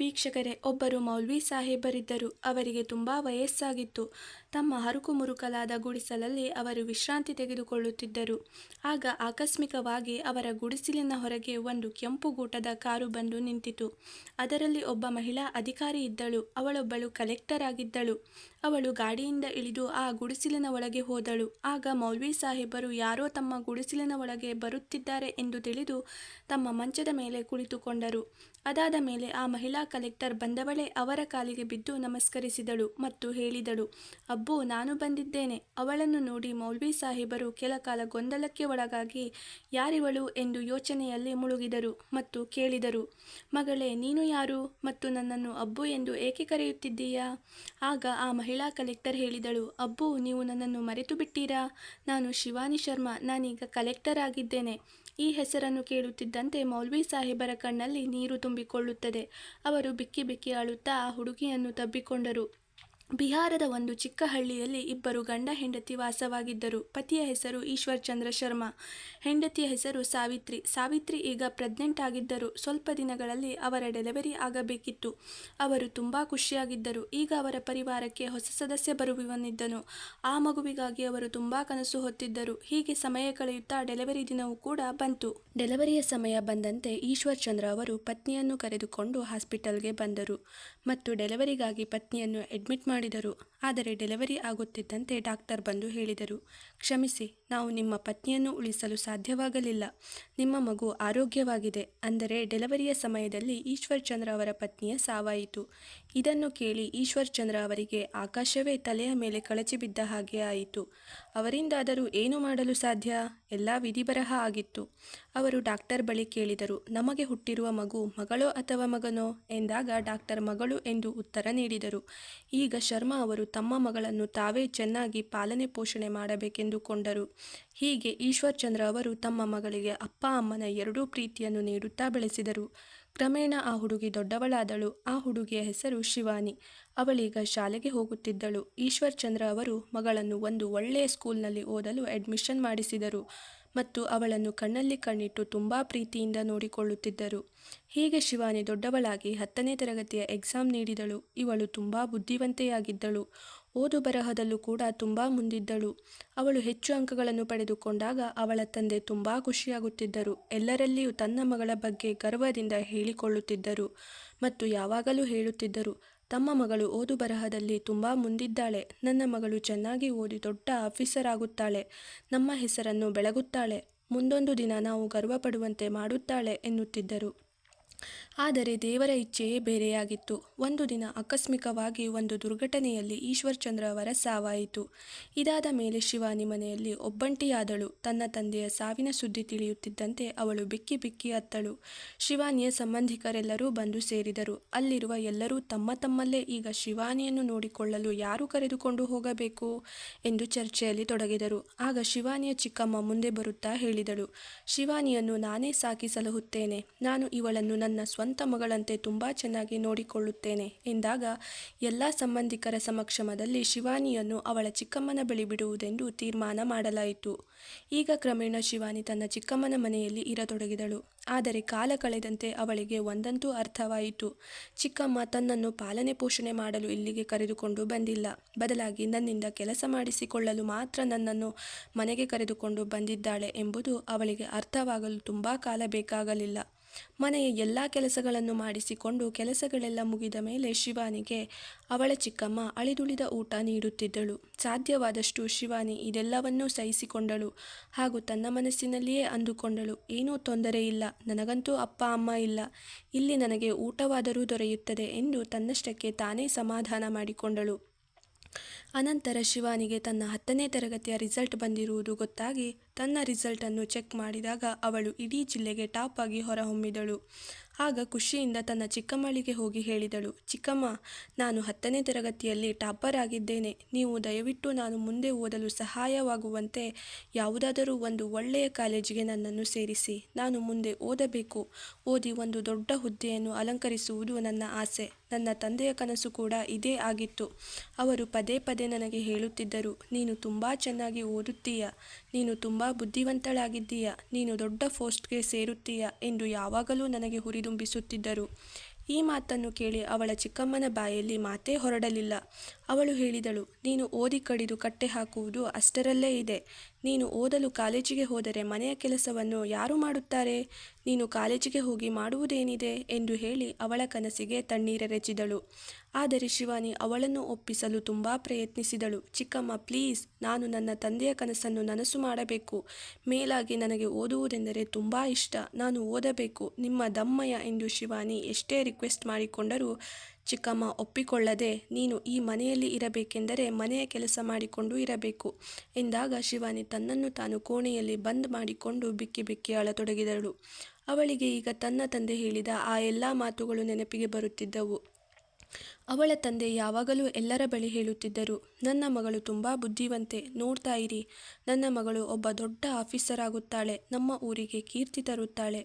ವೀಕ್ಷಕರೇ, ಒಬ್ಬರು ಮೌಲ್ವಿ ಸಾಹೇಬರಿದ್ದರು. ಅವರಿಗೆ ತುಂಬ ವಯಸ್ಸಾಗಿತ್ತು. ತಮ್ಮ ಹರುಕು ಮುರುಕಲಾದ ಗುಡಿಸಲಲ್ಲಿ ಅವರು ವಿಶ್ರಾಂತಿ ತೆಗೆದುಕೊಳ್ಳುತ್ತಿದ್ದರು. ಆಗ ಆಕಸ್ಮಿಕವಾಗಿ ಅವರ ಗುಡಿಸಲಿನ ಹೊರಗೆ ಒಂದು ಕೆಂಪು ಗೂಟದ ಕಾರು ಬಂದು ನಿಂತಿತು. ಅದರಲ್ಲಿ ಒಬ್ಬ ಮಹಿಳಾ ಅಧಿಕಾರಿ ಇದ್ದಳು. ಅವಳೊಬ್ಬಳು ಕಲೆಕ್ಟರ್ ಆಗಿದ್ದಳು. ಅವಳು ಗಾಡಿಯಿಂದ ಇಳಿದು ಆ ಗುಡಿಸಲಿನ ಒಳಗೆ ಹೋದಳು. ಆಗ ಮೌಲ್ವಿ ಸಾಹೇಬರು, ಯಾರೋ ತಮ್ಮ ಗುಡಿಸಲಿನ ಒಳಗೆ ಬರುತ್ತಿದ್ದಾರೆ ಎಂದು ತಿಳಿದು ತಮ್ಮ ಮಂಚದ ಮೇಲೆ ಕುಳಿತುಕೊಂಡರು. ಅದಾದ ಮೇಲೆ ಆ ಮಹಿಳಾ ಕಲೆಕ್ಟರ್ ಬಂದವಳೇ ಅವರ ಕಾಲಿಗೆ ಬಿದ್ದು ನಮಸ್ಕರಿಸಿದಳು ಮತ್ತು ಹೇಳಿದಳು, ಅಬ್ಬು, ನಾನು ಬಂದಿದ್ದೇನೆ. ಅವಳನ್ನು ನೋಡಿ ಮೌಲ್ವಿ ಸಾಹೇಬರು ಕೆಲ ಕಾಲ ಗೊಂದಲಕ್ಕೆ ಒಳಗಾಗಿ ಯಾರಿವಳು ಎಂದು ಯೋಚನೆಯಲ್ಲಿ ಮುಳುಗಿದರು ಮತ್ತು ಕೇಳಿದರು, ಮಗಳೇ, ನೀನು ಯಾರು ಮತ್ತು ನನ್ನನ್ನು ಅಬ್ಬು ಎಂದು ಏಕೆ ಕರೆಯುತ್ತಿದ್ದೀಯಾ? ಆಗ ಆ ಮಹಿಳಾ ಕಲೆಕ್ಟರ್ ಹೇಳಿದಳು, ಅಬ್ಬು, ನೀವು ನನ್ನನ್ನು ಮರೆತು ಬಿಟ್ಟೀರಾ ನಾನು ಶಿವಾನಿ ಶರ್ಮಾ, ನಾನೀಗ ಕಲೆಕ್ಟರ್ ಆಗಿದ್ದೇನೆ. ಈ ಹೆಸರನ್ನು ಕೇಳುತ್ತಿದ್ದಂತೆ ಮೌಲ್ವಿ ಸಾಹೇಬರ ಕಣ್ಣಲ್ಲಿ ನೀರು ತುಂಬಿಕೊಳ್ಳುತ್ತದೆ. ಅವರು ಬಿಕ್ಕಿ ಬಿಕ್ಕಿ ಅಳುತ್ತಾ ಹುಡುಗಿಯನ್ನು ತಬ್ಬಿಕೊಂಡರು. ಬಿಹಾರದ ಒಂದು ಚಿಕ್ಕ ಹಳ್ಳಿಯಲ್ಲಿ ಇಬ್ಬರು ಗಂಡ ಹೆಂಡತಿ ವಾಸವಾಗಿದ್ದರು. ಪತಿಯ ಹೆಸರು ಈಶ್ವರ್ ಚಂದ್ರ ಶರ್ಮಾ. ಹೆಂಡತಿಯ ಹೆಸರು ಸಾವಿತ್ರಿ. ಸಾವಿತ್ರಿ ಈಗ ಪ್ರೆಗ್ನೆಂಟ್ ಆಗಿದ್ದರು. ಸ್ವಲ್ಪ ದಿನಗಳಲ್ಲಿ ಅವರ ಡೆಲಿವರಿ ಆಗಬೇಕಿತ್ತು. ಅವರು ತುಂಬ ಖುಷಿಯಾಗಿದ್ದರು. ಈಗ ಅವರ ಪರಿವಾರಕ್ಕೆ ಹೊಸ ಸದಸ್ಯ ಬರುವವನಿದ್ದನು ಆ ಮಗುವಿಗಾಗಿ ಅವರು ತುಂಬ ಕನಸು ಹೊತ್ತಿದ್ದರು. ಹೀಗೆ ಸಮಯ ಕಳೆಯುತ್ತಾ ಡೆಲಿವರಿ ದಿನವೂ ಕೂಡ ಬಂತು. ಡೆಲಿವರಿಯ ಸಮಯ ಬಂದಂತೆ ಈಶ್ವರ್ ಚಂದ್ರ ಅವರು ಪತ್ನಿಯನ್ನು ಕರೆದುಕೊಂಡು ಹಾಸ್ಪಿಟಲ್ಗೆ ಬಂದರು. ಮತ್ತು ಡೆಲಿವರಿಗಾಗಿ ಪತ್ನಿಯನ್ನು ಅಡ್ಮಿಟ್ ಮಾಡಿದರು. ಆದರೆ ಡೆಲಿವರಿ ಆಗುತ್ತಿದ್ದಂತೆ ಡಾಕ್ಟರ್ ಬಂದು ಹೇಳಿದರು, ಕ್ಷಮಿಸಿ, ನಾವು ನಿಮ್ಮ ಪತ್ನಿಯನ್ನು ಉಳಿಸಲು ಸಾಧ್ಯವಾಗಲಿಲ್ಲ. ನಿಮ್ಮ ಮಗು ಆರೋಗ್ಯವಾಗಿದೆ. ಅಂದರೆ ಡೆಲಿವರಿಯ ಸಮಯದಲ್ಲಿ ಈಶ್ವರ್ ಚಂದ್ರ ಅವರ ಪತ್ನಿಯ ಸಾವಾಯಿತು. ಇದನ್ನು ಕೇಳಿ ಈಶ್ವರ್ ಚಂದ್ರ ಅವರಿಗೆ ಆಕಾಶವೇ ತಲೆಯ ಮೇಲೆ ಕಳಚಿ ಬಿದ್ದ ಹಾಗೆ ಆಯಿತು. ಅವರಿಂದಾದರೂ ಏನು ಮಾಡಲು ಸಾಧ್ಯ? ಎಲ್ಲ ವಿಧಿಬರಹ ಆಗಿತ್ತು. ಅವರು ಡಾಕ್ಟರ್ ಬಳಿ ಕೇಳಿದರು, ನಮಗೆ ಹುಟ್ಟಿರುವ ಮಗು ಮಗಳೋ ಅಥವಾ ಮಗನೋ? ಎಂದಾಗ ಡಾಕ್ಟರ್ ಮಗಳು ಎಂದು ಉತ್ತರ ನೀಡಿದರು. ಈಗ ಶರ್ಮಾ ಅವರು ತಮ್ಮ ಮಗಳನ್ನು ತಾವೇ ಚೆನ್ನಾಗಿ ಪಾಲನೆ ಪೋಷಣೆ ಮಾಡಬೇಕೆಂದುಕೊಂಡರು ಹೀಗೆ ಈಶ್ವರ್ ಚಂದ್ರ ಅವರು ತಮ್ಮ ಮಗಳಿಗೆ ಅಪ್ಪ ಅಮ್ಮನ ಎರಡೂ ಪ್ರೀತಿಯನ್ನು ನೀಡುತ್ತಾ ಬೆಳೆಸಿದರು. ಕ್ರಮೇಣ ಆ ಹುಡುಗಿ ದೊಡ್ಡವಳಾದಳು, ಆ ಹುಡುಗಿಯ ಹೆಸರು ಶಿವಾನಿ. ಅವಳೀಗ ಶಾಲೆಗೆ ಹೋಗುತ್ತಿದ್ದಳು. ಈಶ್ವರ್ ಚಂದ್ರ ಅವರು ಮಗಳನ್ನು ಒಂದು ಒಳ್ಳೆಯ ಸ್ಕೂಲ್ನಲ್ಲಿ ಓದಲು ಅಡ್ಮಿಷನ್ ಮಾಡಿಸಿದರು ಮತ್ತು ಅವಳನ್ನು ಕಣ್ಣಲ್ಲಿ ಕಣ್ಣಿಟ್ಟು ತುಂಬ ಪ್ರೀತಿಯಿಂದ ನೋಡಿಕೊಳ್ಳುತ್ತಿದ್ದರು. ಹೀಗೆ ಶಿವಾನಿ ದೊಡ್ಡವಳಾಗಿ ಹತ್ತನೇ ತರಗತಿಯ ಎಕ್ಸಾಮ್ ನೀಡಿದಳು. ಇವಳು ತುಂಬ ಬುದ್ಧಿವಂತೆಯಾಗಿದ್ದಳು. ಓದು ಬರಹದಲ್ಲೂ ಕೂಡ ತುಂಬ ಮುಂದಿದ್ದಳು. ಅವಳು ಹೆಚ್ಚು ಅಂಕಗಳನ್ನು ಪಡೆದುಕೊಂಡಾಗ ಅವಳ ತಂದೆ ತುಂಬ ಖುಷಿಯಾಗುತ್ತಿದ್ದರು. ಎಲ್ಲರಲ್ಲಿಯೂ ತನ್ನ ಮಗಳ ಬಗ್ಗೆ ಗರ್ವದಿಂದ ಹೇಳಿಕೊಳ್ಳುತ್ತಿದ್ದರು ಮತ್ತು ಯಾವಾಗಲೂ ಹೇಳುತ್ತಿದ್ದರು, ತಮ್ಮ ಮಗಳು ಓದು ಬರಹದಲ್ಲಿ ತುಂಬ ಮುಂದಿದ್ದಾಳೆ. ನನ್ನ ಮಗಳು ಚೆನ್ನಾಗಿ ಓದಿ ದೊಡ್ಡ ಆಫೀಸರ್ ಆಗುತ್ತಾಳೆ. ನಮ್ಮ ಹೆಸರನ್ನು ಬೆಳಗುತ್ತಾಳೆ. ಮುಂದೊಂದು ದಿನ ನಾವು ಗರ್ವಪಡುವಂತೆ ಮಾಡುತ್ತಾಳೆ ಎನ್ನುತ್ತಿದ್ದರು. ಆದರೆ ದೇವರ ಇಚ್ಛೆಯೇ ಬೇರೆಯಾಗಿತ್ತು. ಒಂದು ದಿನ ಆಕಸ್ಮಿಕವಾಗಿ ಒಂದು ದುರ್ಘಟನೆಯಲ್ಲಿ ಈಶ್ವರ್ ಚಂದ್ರ ಅವರ ಸಾವಾಯಿತು. ಇದಾದ ಮೇಲೆ ಶಿವಾನಿ ಮನೆಯಲ್ಲಿ ಒಬ್ಬಂಟಿಯಾದಳು. ತನ್ನ ತಂದೆಯ ಸಾವಿನ ಸುದ್ದಿ ತಿಳಿಯುತ್ತಿದ್ದಂತೆ ಅವಳು ಬಿಕ್ಕಿ ಬಿಕ್ಕಿ ಅತ್ತಳು. ಶಿವಾನಿಯ ಸಂಬಂಧಿಕರೆಲ್ಲರೂ ಬಂದು ಸೇರಿದರು. ಅಲ್ಲಿರುವ ಎಲ್ಲರೂ ತಮ್ಮ ತಮ್ಮಲ್ಲೇ ಈಗ ಶಿವಾನಿಯನ್ನು ನೋಡಿಕೊಳ್ಳಲು ಯಾರು ಕರೆದುಕೊಂಡು ಹೋಗಬೇಕು ಎಂದು ಚರ್ಚೆಯಲ್ಲಿ ತೊಡಗಿದರು. ಆಗ ಶಿವಾನಿಯ ಚಿಕ್ಕಮ್ಮ ಮುಂದೆ ಬರುತ್ತಾ ಹೇಳಿದಳು. ಶಿವಾನಿಯನ್ನು ನಾನೇ ಸಾಕಿ ಸಲಹುತ್ತೇನೆ ನಾನು ಇವಳನ್ನು ನನ್ನ ಸ್ವಂತ ಮಗಳಂತೆ ತುಂಬ ಚೆನ್ನಾಗಿ ನೋಡಿಕೊಳ್ಳುತ್ತೇನೆ ಎಂದಾಗ ಎಲ್ಲ ಸಂಬಂಧಿಕರ ಸಮಕ್ಷಮದಲ್ಲಿ ಶಿವಾನಿಯನ್ನು ಅವಳ ಚಿಕ್ಕಮ್ಮನ ಬಳಿ ಬಿಡುವುದೆಂದು ತೀರ್ಮಾನ ಮಾಡಲಾಯಿತು. ಈಗ ಕ್ರಮೇಣ ಶಿವಾನಿ ತನ್ನ ಚಿಕ್ಕಮ್ಮನ ಮನೆಯಲ್ಲಿ ಇರತೊಡಗಿದಳು. ಆದರೆ ಕಾಲ ಕಳೆದಂತೆ ಅವಳಿಗೆ ಒಂದಂತೂ ಅರ್ಥವಾಯಿತು. ಚಿಕ್ಕಮ್ಮ ತನ್ನನ್ನು ಪಾಲನೆ ಪೋಷಣೆ ಮಾಡಲು ಇಲ್ಲಿಗೆ ಕರೆದುಕೊಂಡು ಬಂದಿಲ್ಲ. ಬದಲಾಗಿ ನನ್ನಿಂದ ಕೆಲಸ ಮಾಡಿಸಿಕೊಳ್ಳಲು ಮಾತ್ರ ನನ್ನನ್ನು ಮನೆಗೆ ಕರೆದುಕೊಂಡು ಬಂದಿದ್ದಾಳೆ ಎಂಬುದು ಅವಳಿಗೆ ಅರ್ಥವಾಗಲು ತುಂಬ ಕಾಲ ಬೇಕಾಗಲಿಲ್ಲ. ಮನೆಯ ಎಲ್ಲ ಕೆಲಸಗಳನ್ನು ಮಾಡಿಸಿಕೊಂಡು ಕೆಲಸಗಳೆಲ್ಲ ಮುಗಿದ ಮೇಲೆ ಶಿವಾನಿಗೆ ಅವಳ ಚಿಕ್ಕಮ್ಮ ಅಳಿದುಳಿದ ಊಟ ನೀಡುತ್ತಿದ್ದಳು. ಸಾಧ್ಯವಾದಷ್ಟು ಶಿವಾನಿ ಇದೆಲ್ಲವನ್ನೂ ಸಹಿಸಿಕೊಂಡಳು. ಹಾಗೂ ತನ್ನ ಮನಸ್ಸಿನಲ್ಲಿಯೇ ಅಂದುಕೊಂಡಳು. ಏನೂ ತೊಂದರೆ ಇಲ್ಲ. ನನಗಂತೂ ಅಪ್ಪ ಅಮ್ಮ ಇಲ್ಲ. ಇಲ್ಲಿ ನನಗೆ ಊಟವಾದರೂ ದೊರೆಯುತ್ತದೆ ಎಂದು ತನ್ನಷ್ಟಕ್ಕೆ ತಾನೇ ಸಮಾಧಾನ ಮಾಡಿಕೊಂಡಳು. ಅನಂತರ ಶಿವಾನಿಗೆ ತನ್ನ ಹತ್ತನೇ ತರಗತಿಯ ರಿಸಲ್ಟ್ ಬಂದಿರುವುದು ಗೊತ್ತಾಗಿ ತನ್ನ ರಿಸಲ್ಟನ್ನು ಚೆಕ್ ಮಾಡಿದಾಗ ಅವಳು ಇಡೀ ಜಿಲ್ಲೆಗೆ ಟಾಪ್ ಆಗಿ ಹೊರಹೊಮ್ಮಿದಳು. ಆಗ ಖುಷಿಯಿಂದ ತನ್ನ ಚಿಕ್ಕಮ್ಮಳಿಗೆ ಹೋಗಿ ಹೇಳಿದಳು, ಚಿಕ್ಕಮ್ಮ, ನಾನು ಹತ್ತನೇ ತರಗತಿಯಲ್ಲಿ ಟಾಪರ್ ಆಗಿದ್ದೇನೆ. ನೀವು ದಯವಿಟ್ಟು ನಾನು ಮುಂದೆ ಓದಲು ಸಹಾಯವಾಗುವಂತೆ ಯಾವುದಾದರೂ ಒಂದು ಒಳ್ಳೆಯ ಕಾಲೇಜಿಗೆ ನನ್ನನ್ನು ಸೇರಿಸಿ. ನಾನು ಮುಂದೆ ಓದಬೇಕು. ಓದಿ ಒಂದು ದೊಡ್ಡ ಹುದ್ದೆಯನ್ನು ಅಲಂಕರಿಸುವುದು ನನ್ನ ಆಸೆ. ನನ್ನ ತಂದೆಯ ಕನಸು ಕೂಡ ಇದೇ ಆಗಿತ್ತು. ಅವರು ಪದೇ ಪದೇ ನನಗೆ ಹೇಳುತ್ತಿದ್ದರು, ನೀನು ತುಂಬ ಚೆನ್ನಾಗಿ ಓದುತ್ತೀಯ, ನೀನು ತುಂಬ ಬುದ್ಧಿವಂತಳಾಗಿದ್ದೀಯ, ನೀನು ದೊಡ್ಡ ಪೋಸ್ಟ್ಗೆ ಸೇರುತ್ತೀಯ ಎಂದು ಯಾವಾಗಲೂ ನನಗೆ ಹುರಿದುಂಬಿಸುತ್ತಿದ್ದರು. ಈ ಮಾತನ್ನು ಕೇಳಿ ಅವಳ ಚಿಕ್ಕಮ್ಮನ ಬಾಯಲ್ಲಿ ಮಾತೇ ಹೊರಡಲಿಲ್ಲ. ಅವಳು ಹೇಳಿದಳು, ನೀನು ಓದಿ ಕಡಿದು ಕಟ್ಟೆ ಹಾಕುವುದು ಅಷ್ಟರಲ್ಲೇ ಇದೆ ನೀನು ಓದಲು ಕಾಲೇಜಿಗೆ ಹೋದರೆ ಮನೆಯ ಕೆಲಸವನ್ನು ಯಾರು ಮಾಡುತ್ತಾರೆ? ನೀನು ಕಾಲೇಜಿಗೆ ಹೋಗಿ ಮಾಡುವುದೇನಿದೆ? ಎಂದು ಹೇಳಿ ಅವಳ ಕನಸಿಗೆ ತಣ್ಣೀರೆರೆಚಿದಳು ಆದರೆ ಶಿವಾನಿ ಅವಳನ್ನು ಒಪ್ಪಿಸಲು ತುಂಬ ಪ್ರಯತ್ನಿಸಿದಳು. ಚಿಕ್ಕಮ್ಮ, ಪ್ಲೀಸ್, ನಾನು ನನ್ನ ತಂದೆಯ ಕನಸನ್ನು ನನಸು ಮಾಡಬೇಕು. ಮೇಲಾಗಿ ನನಗೆ ಓದುವುದೆಂದರೆ ತುಂಬ ಇಷ್ಟ. ನಾನು ಓದಬೇಕು. ನಿಮ್ಮ ದಮ್ಮಯ್ಯ ಎಂದು ಶಿವಾನಿ ಎಷ್ಟೇ ರಿಕ್ವೆಸ್ಟ್ ಮಾಡಿಕೊಂಡರೂ ಚಿಕ್ಕಮ್ಮ ಒಪ್ಪಿಕೊಳ್ಳದೆ, ನೀನು ಈ ಮನೆಯಲ್ಲಿ ಇರಬೇಕೆಂದರೆ ಮನೆಯ ಕೆಲಸ ಮಾಡಿಕೊಂಡು ಇರಬೇಕು ಎಂದಾಗ ಶಿವಾನಿ ತನ್ನನ್ನು ತಾನು ಕೋಣೆಯಲ್ಲಿ ಬಂದ್ ಮಾಡಿಕೊಂಡು ಬಿಕ್ಕಿ ಬಿಕ್ಕಿ ಅಳತೊಡಗಿದಳು. ಅವಳಿಗೆ ಈಗ ತನ್ನ ತಂದೆ ಹೇಳಿದ ಆ ಎಲ್ಲ ಮಾತುಗಳು ನೆನಪಿಗೆ ಬರುತ್ತಿದ್ದವು. ಅವಳ ತಂದೆ ಯಾವಾಗಲೂ ಎಲ್ಲರ ಬಳಿ ಹೇಳುತ್ತಿದ್ದರು, ನನ್ನ ಮಗಳು ತುಂಬ ಬುದ್ಧಿವಂತೆ, ನೋಡ್ತಾ ಇರಿ. ನನ್ನ ಮಗಳು ಒಬ್ಬ ದೊಡ್ಡ ಆಫೀಸರ್ ಆಗುತ್ತಾಳೆ ನಮ್ಮ ಊರಿಗೆ ಕೀರ್ತಿ ತರುತ್ತಾಳೆ.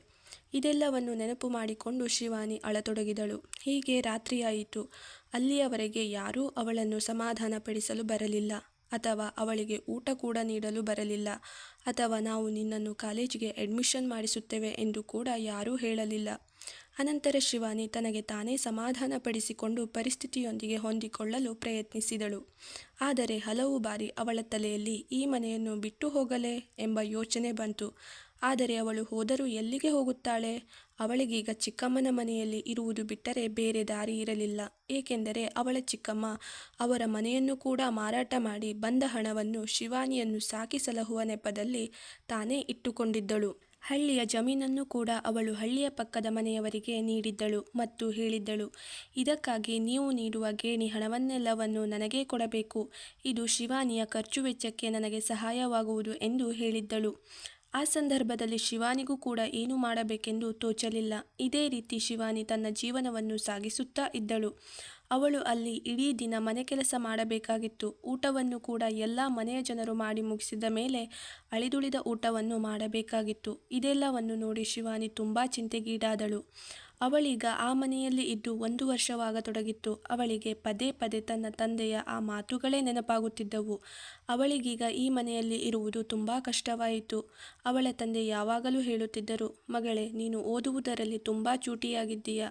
ಇದೆಲ್ಲವನ್ನು ನೆನಪು ಮಾಡಿಕೊಂಡು ಶಿವಾನಿ ಅಳತೊಡಗಿದಳು. ಹೀಗೆ ರಾತ್ರಿಯಾಯಿತು. ಅಲ್ಲಿಯವರೆಗೆ ಯಾರೂ ಅವಳನ್ನು ಸಮಾಧಾನಪಡಿಸಲು ಬರಲಿಲ್ಲ. ಅಥವಾ ಅವಳಿಗೆ ಊಟ ಕೂಡ ನೀಡಲು ಬರಲಿಲ್ಲ. ಅಥವಾ ನಾವು ನಿನ್ನನ್ನು ಕಾಲೇಜಿಗೆ ಅಡ್ಮಿಷನ್ ಮಾಡಿಸುತ್ತೇವೆ ಎಂದು ಕೂಡ ಯಾರೂ ಹೇಳಲಿಲ್ಲ. ಅನಂತರ ಶಿವಾನಿ ತನಗೆ ತಾನೇ ಸಮಾಧಾನಪಡಿಸಿಕೊಂಡು ಪರಿಸ್ಥಿತಿಯೊಂದಿಗೆ ಹೊಂದಿಕೊಳ್ಳಲು ಪ್ರಯತ್ನಿಸಿದಳು. ಆದರೆ ಹಲವು ಬಾರಿ ಅವಳ ತಲೆಯಲ್ಲಿ, ಈ ಮನೆಯನ್ನು ಬಿಟ್ಟು ಹೋಗಲೇ? ಎಂಬ ಯೋಚನೆ ಬಂತು. ಆದರೆ ಅವಳು ಹೋದರೂ ಎಲ್ಲಿಗೆ ಹೋಗುತ್ತಾಳೆ? ಅವಳಿಗೀಗ ಚಿಕ್ಕಮ್ಮನ ಮನೆಯಲ್ಲಿ ಇರುವುದು ಬಿಟ್ಟರೆ ಬೇರೆ ದಾರಿ ಇರಲಿಲ್ಲ. ಏಕೆಂದರೆ ಅವಳ ಚಿಕ್ಕಮ್ಮ ಅವರ ಮನೆಯನ್ನು ಕೂಡ ಮಾರಾಟ ಮಾಡಿ ಬಂದ ಹಣವನ್ನು ಶಿವಾನಿಯನ್ನು ಸಾಕಿ ಸಲಹುವ ನೆಪದಲ್ಲಿ ತಾನೇ ಇಟ್ಟುಕೊಂಡಿದ್ದಳು. ಹಳ್ಳಿಯ ಜಮೀನನ್ನು ಕೂಡ ಅವಳು ಹಳ್ಳಿಯ ಪಕ್ಕದ ಮನೆಯವರಿಗೆ ನೀಡಿದ್ದಳು ಮತ್ತು ಹೇಳಿದ್ದಳು. ಇದಕ್ಕಾಗಿ ನೀವು ನೀಡುವ ಗೇಣಿ ಹಣವನ್ನೆಲ್ಲವನ್ನು ನನಗೇ ಕೊಡಬೇಕು. ಇದು ಶಿವಾನಿಯ ಖರ್ಚು ವೆಚ್ಚಕ್ಕೆ ನನಗೆ ಸಹಾಯವಾಗುವುದು ಎಂದು ಹೇಳಿದ್ದಳು. ಆ ಸಂದರ್ಭದಲ್ಲಿ ಶಿವಾನಿಗೂ ಕೂಡ ಏನು ಮಾಡಬೇಕೆಂದು ತೋಚಲಿಲ್ಲ. ಇದೇ ರೀತಿ ಶಿವಾನಿ ತನ್ನ ಜೀವನವನ್ನು ಸಾಗಿಸುತ್ತಾ ಇದ್ದಳು. ಅವಳು ಅಲ್ಲಿ ಇಡೀ ದಿನ ಮನೆ ಕೆಲಸ ಮಾಡಬೇಕಾಗಿತ್ತು. ಊಟವನ್ನು ಕೂಡ ಎಲ್ಲ ಮನೆಯ ಜನರು ಮಾಡಿ ಮುಗಿಸಿದ ಮೇಲೆ ಅಳಿದುಳಿದ ಊಟವನ್ನು ಮಾಡಬೇಕಾಗಿತ್ತು. ಇದೆಲ್ಲವನ್ನು ನೋಡಿ ಶಿವಾನಿ ತುಂಬ ಚಿಂತೆಗೀಡಾದಳು. ಅವಳೀಗ ಆ ಮನೆಯಲ್ಲಿ ಇದ್ದು ಒಂದು ವರ್ಷವಾಗತೊಡಗಿತ್ತು. ಅವಳಿಗೆ ಪದೇ ಪದೇ ತನ್ನ ತಂದೆಯ ಆ ಮಾತುಗಳೇ ನೆನಪಾಗುತ್ತಿದ್ದವು. ಅವಳಿಗೀಗ ಈ ಮನೆಯಲ್ಲಿ ಇರುವುದು ತುಂಬ ಕಷ್ಟವಾಯಿತು. ಅವಳ ತಂದೆ ಯಾವಾಗಲೂ ಹೇಳುತ್ತಿದ್ದರು, ಮಗಳೇ, ನೀನು ಓದುವುದರಲ್ಲಿ ತುಂಬ ಚೂಟಿಯಾಗಿದ್ದೀಯ.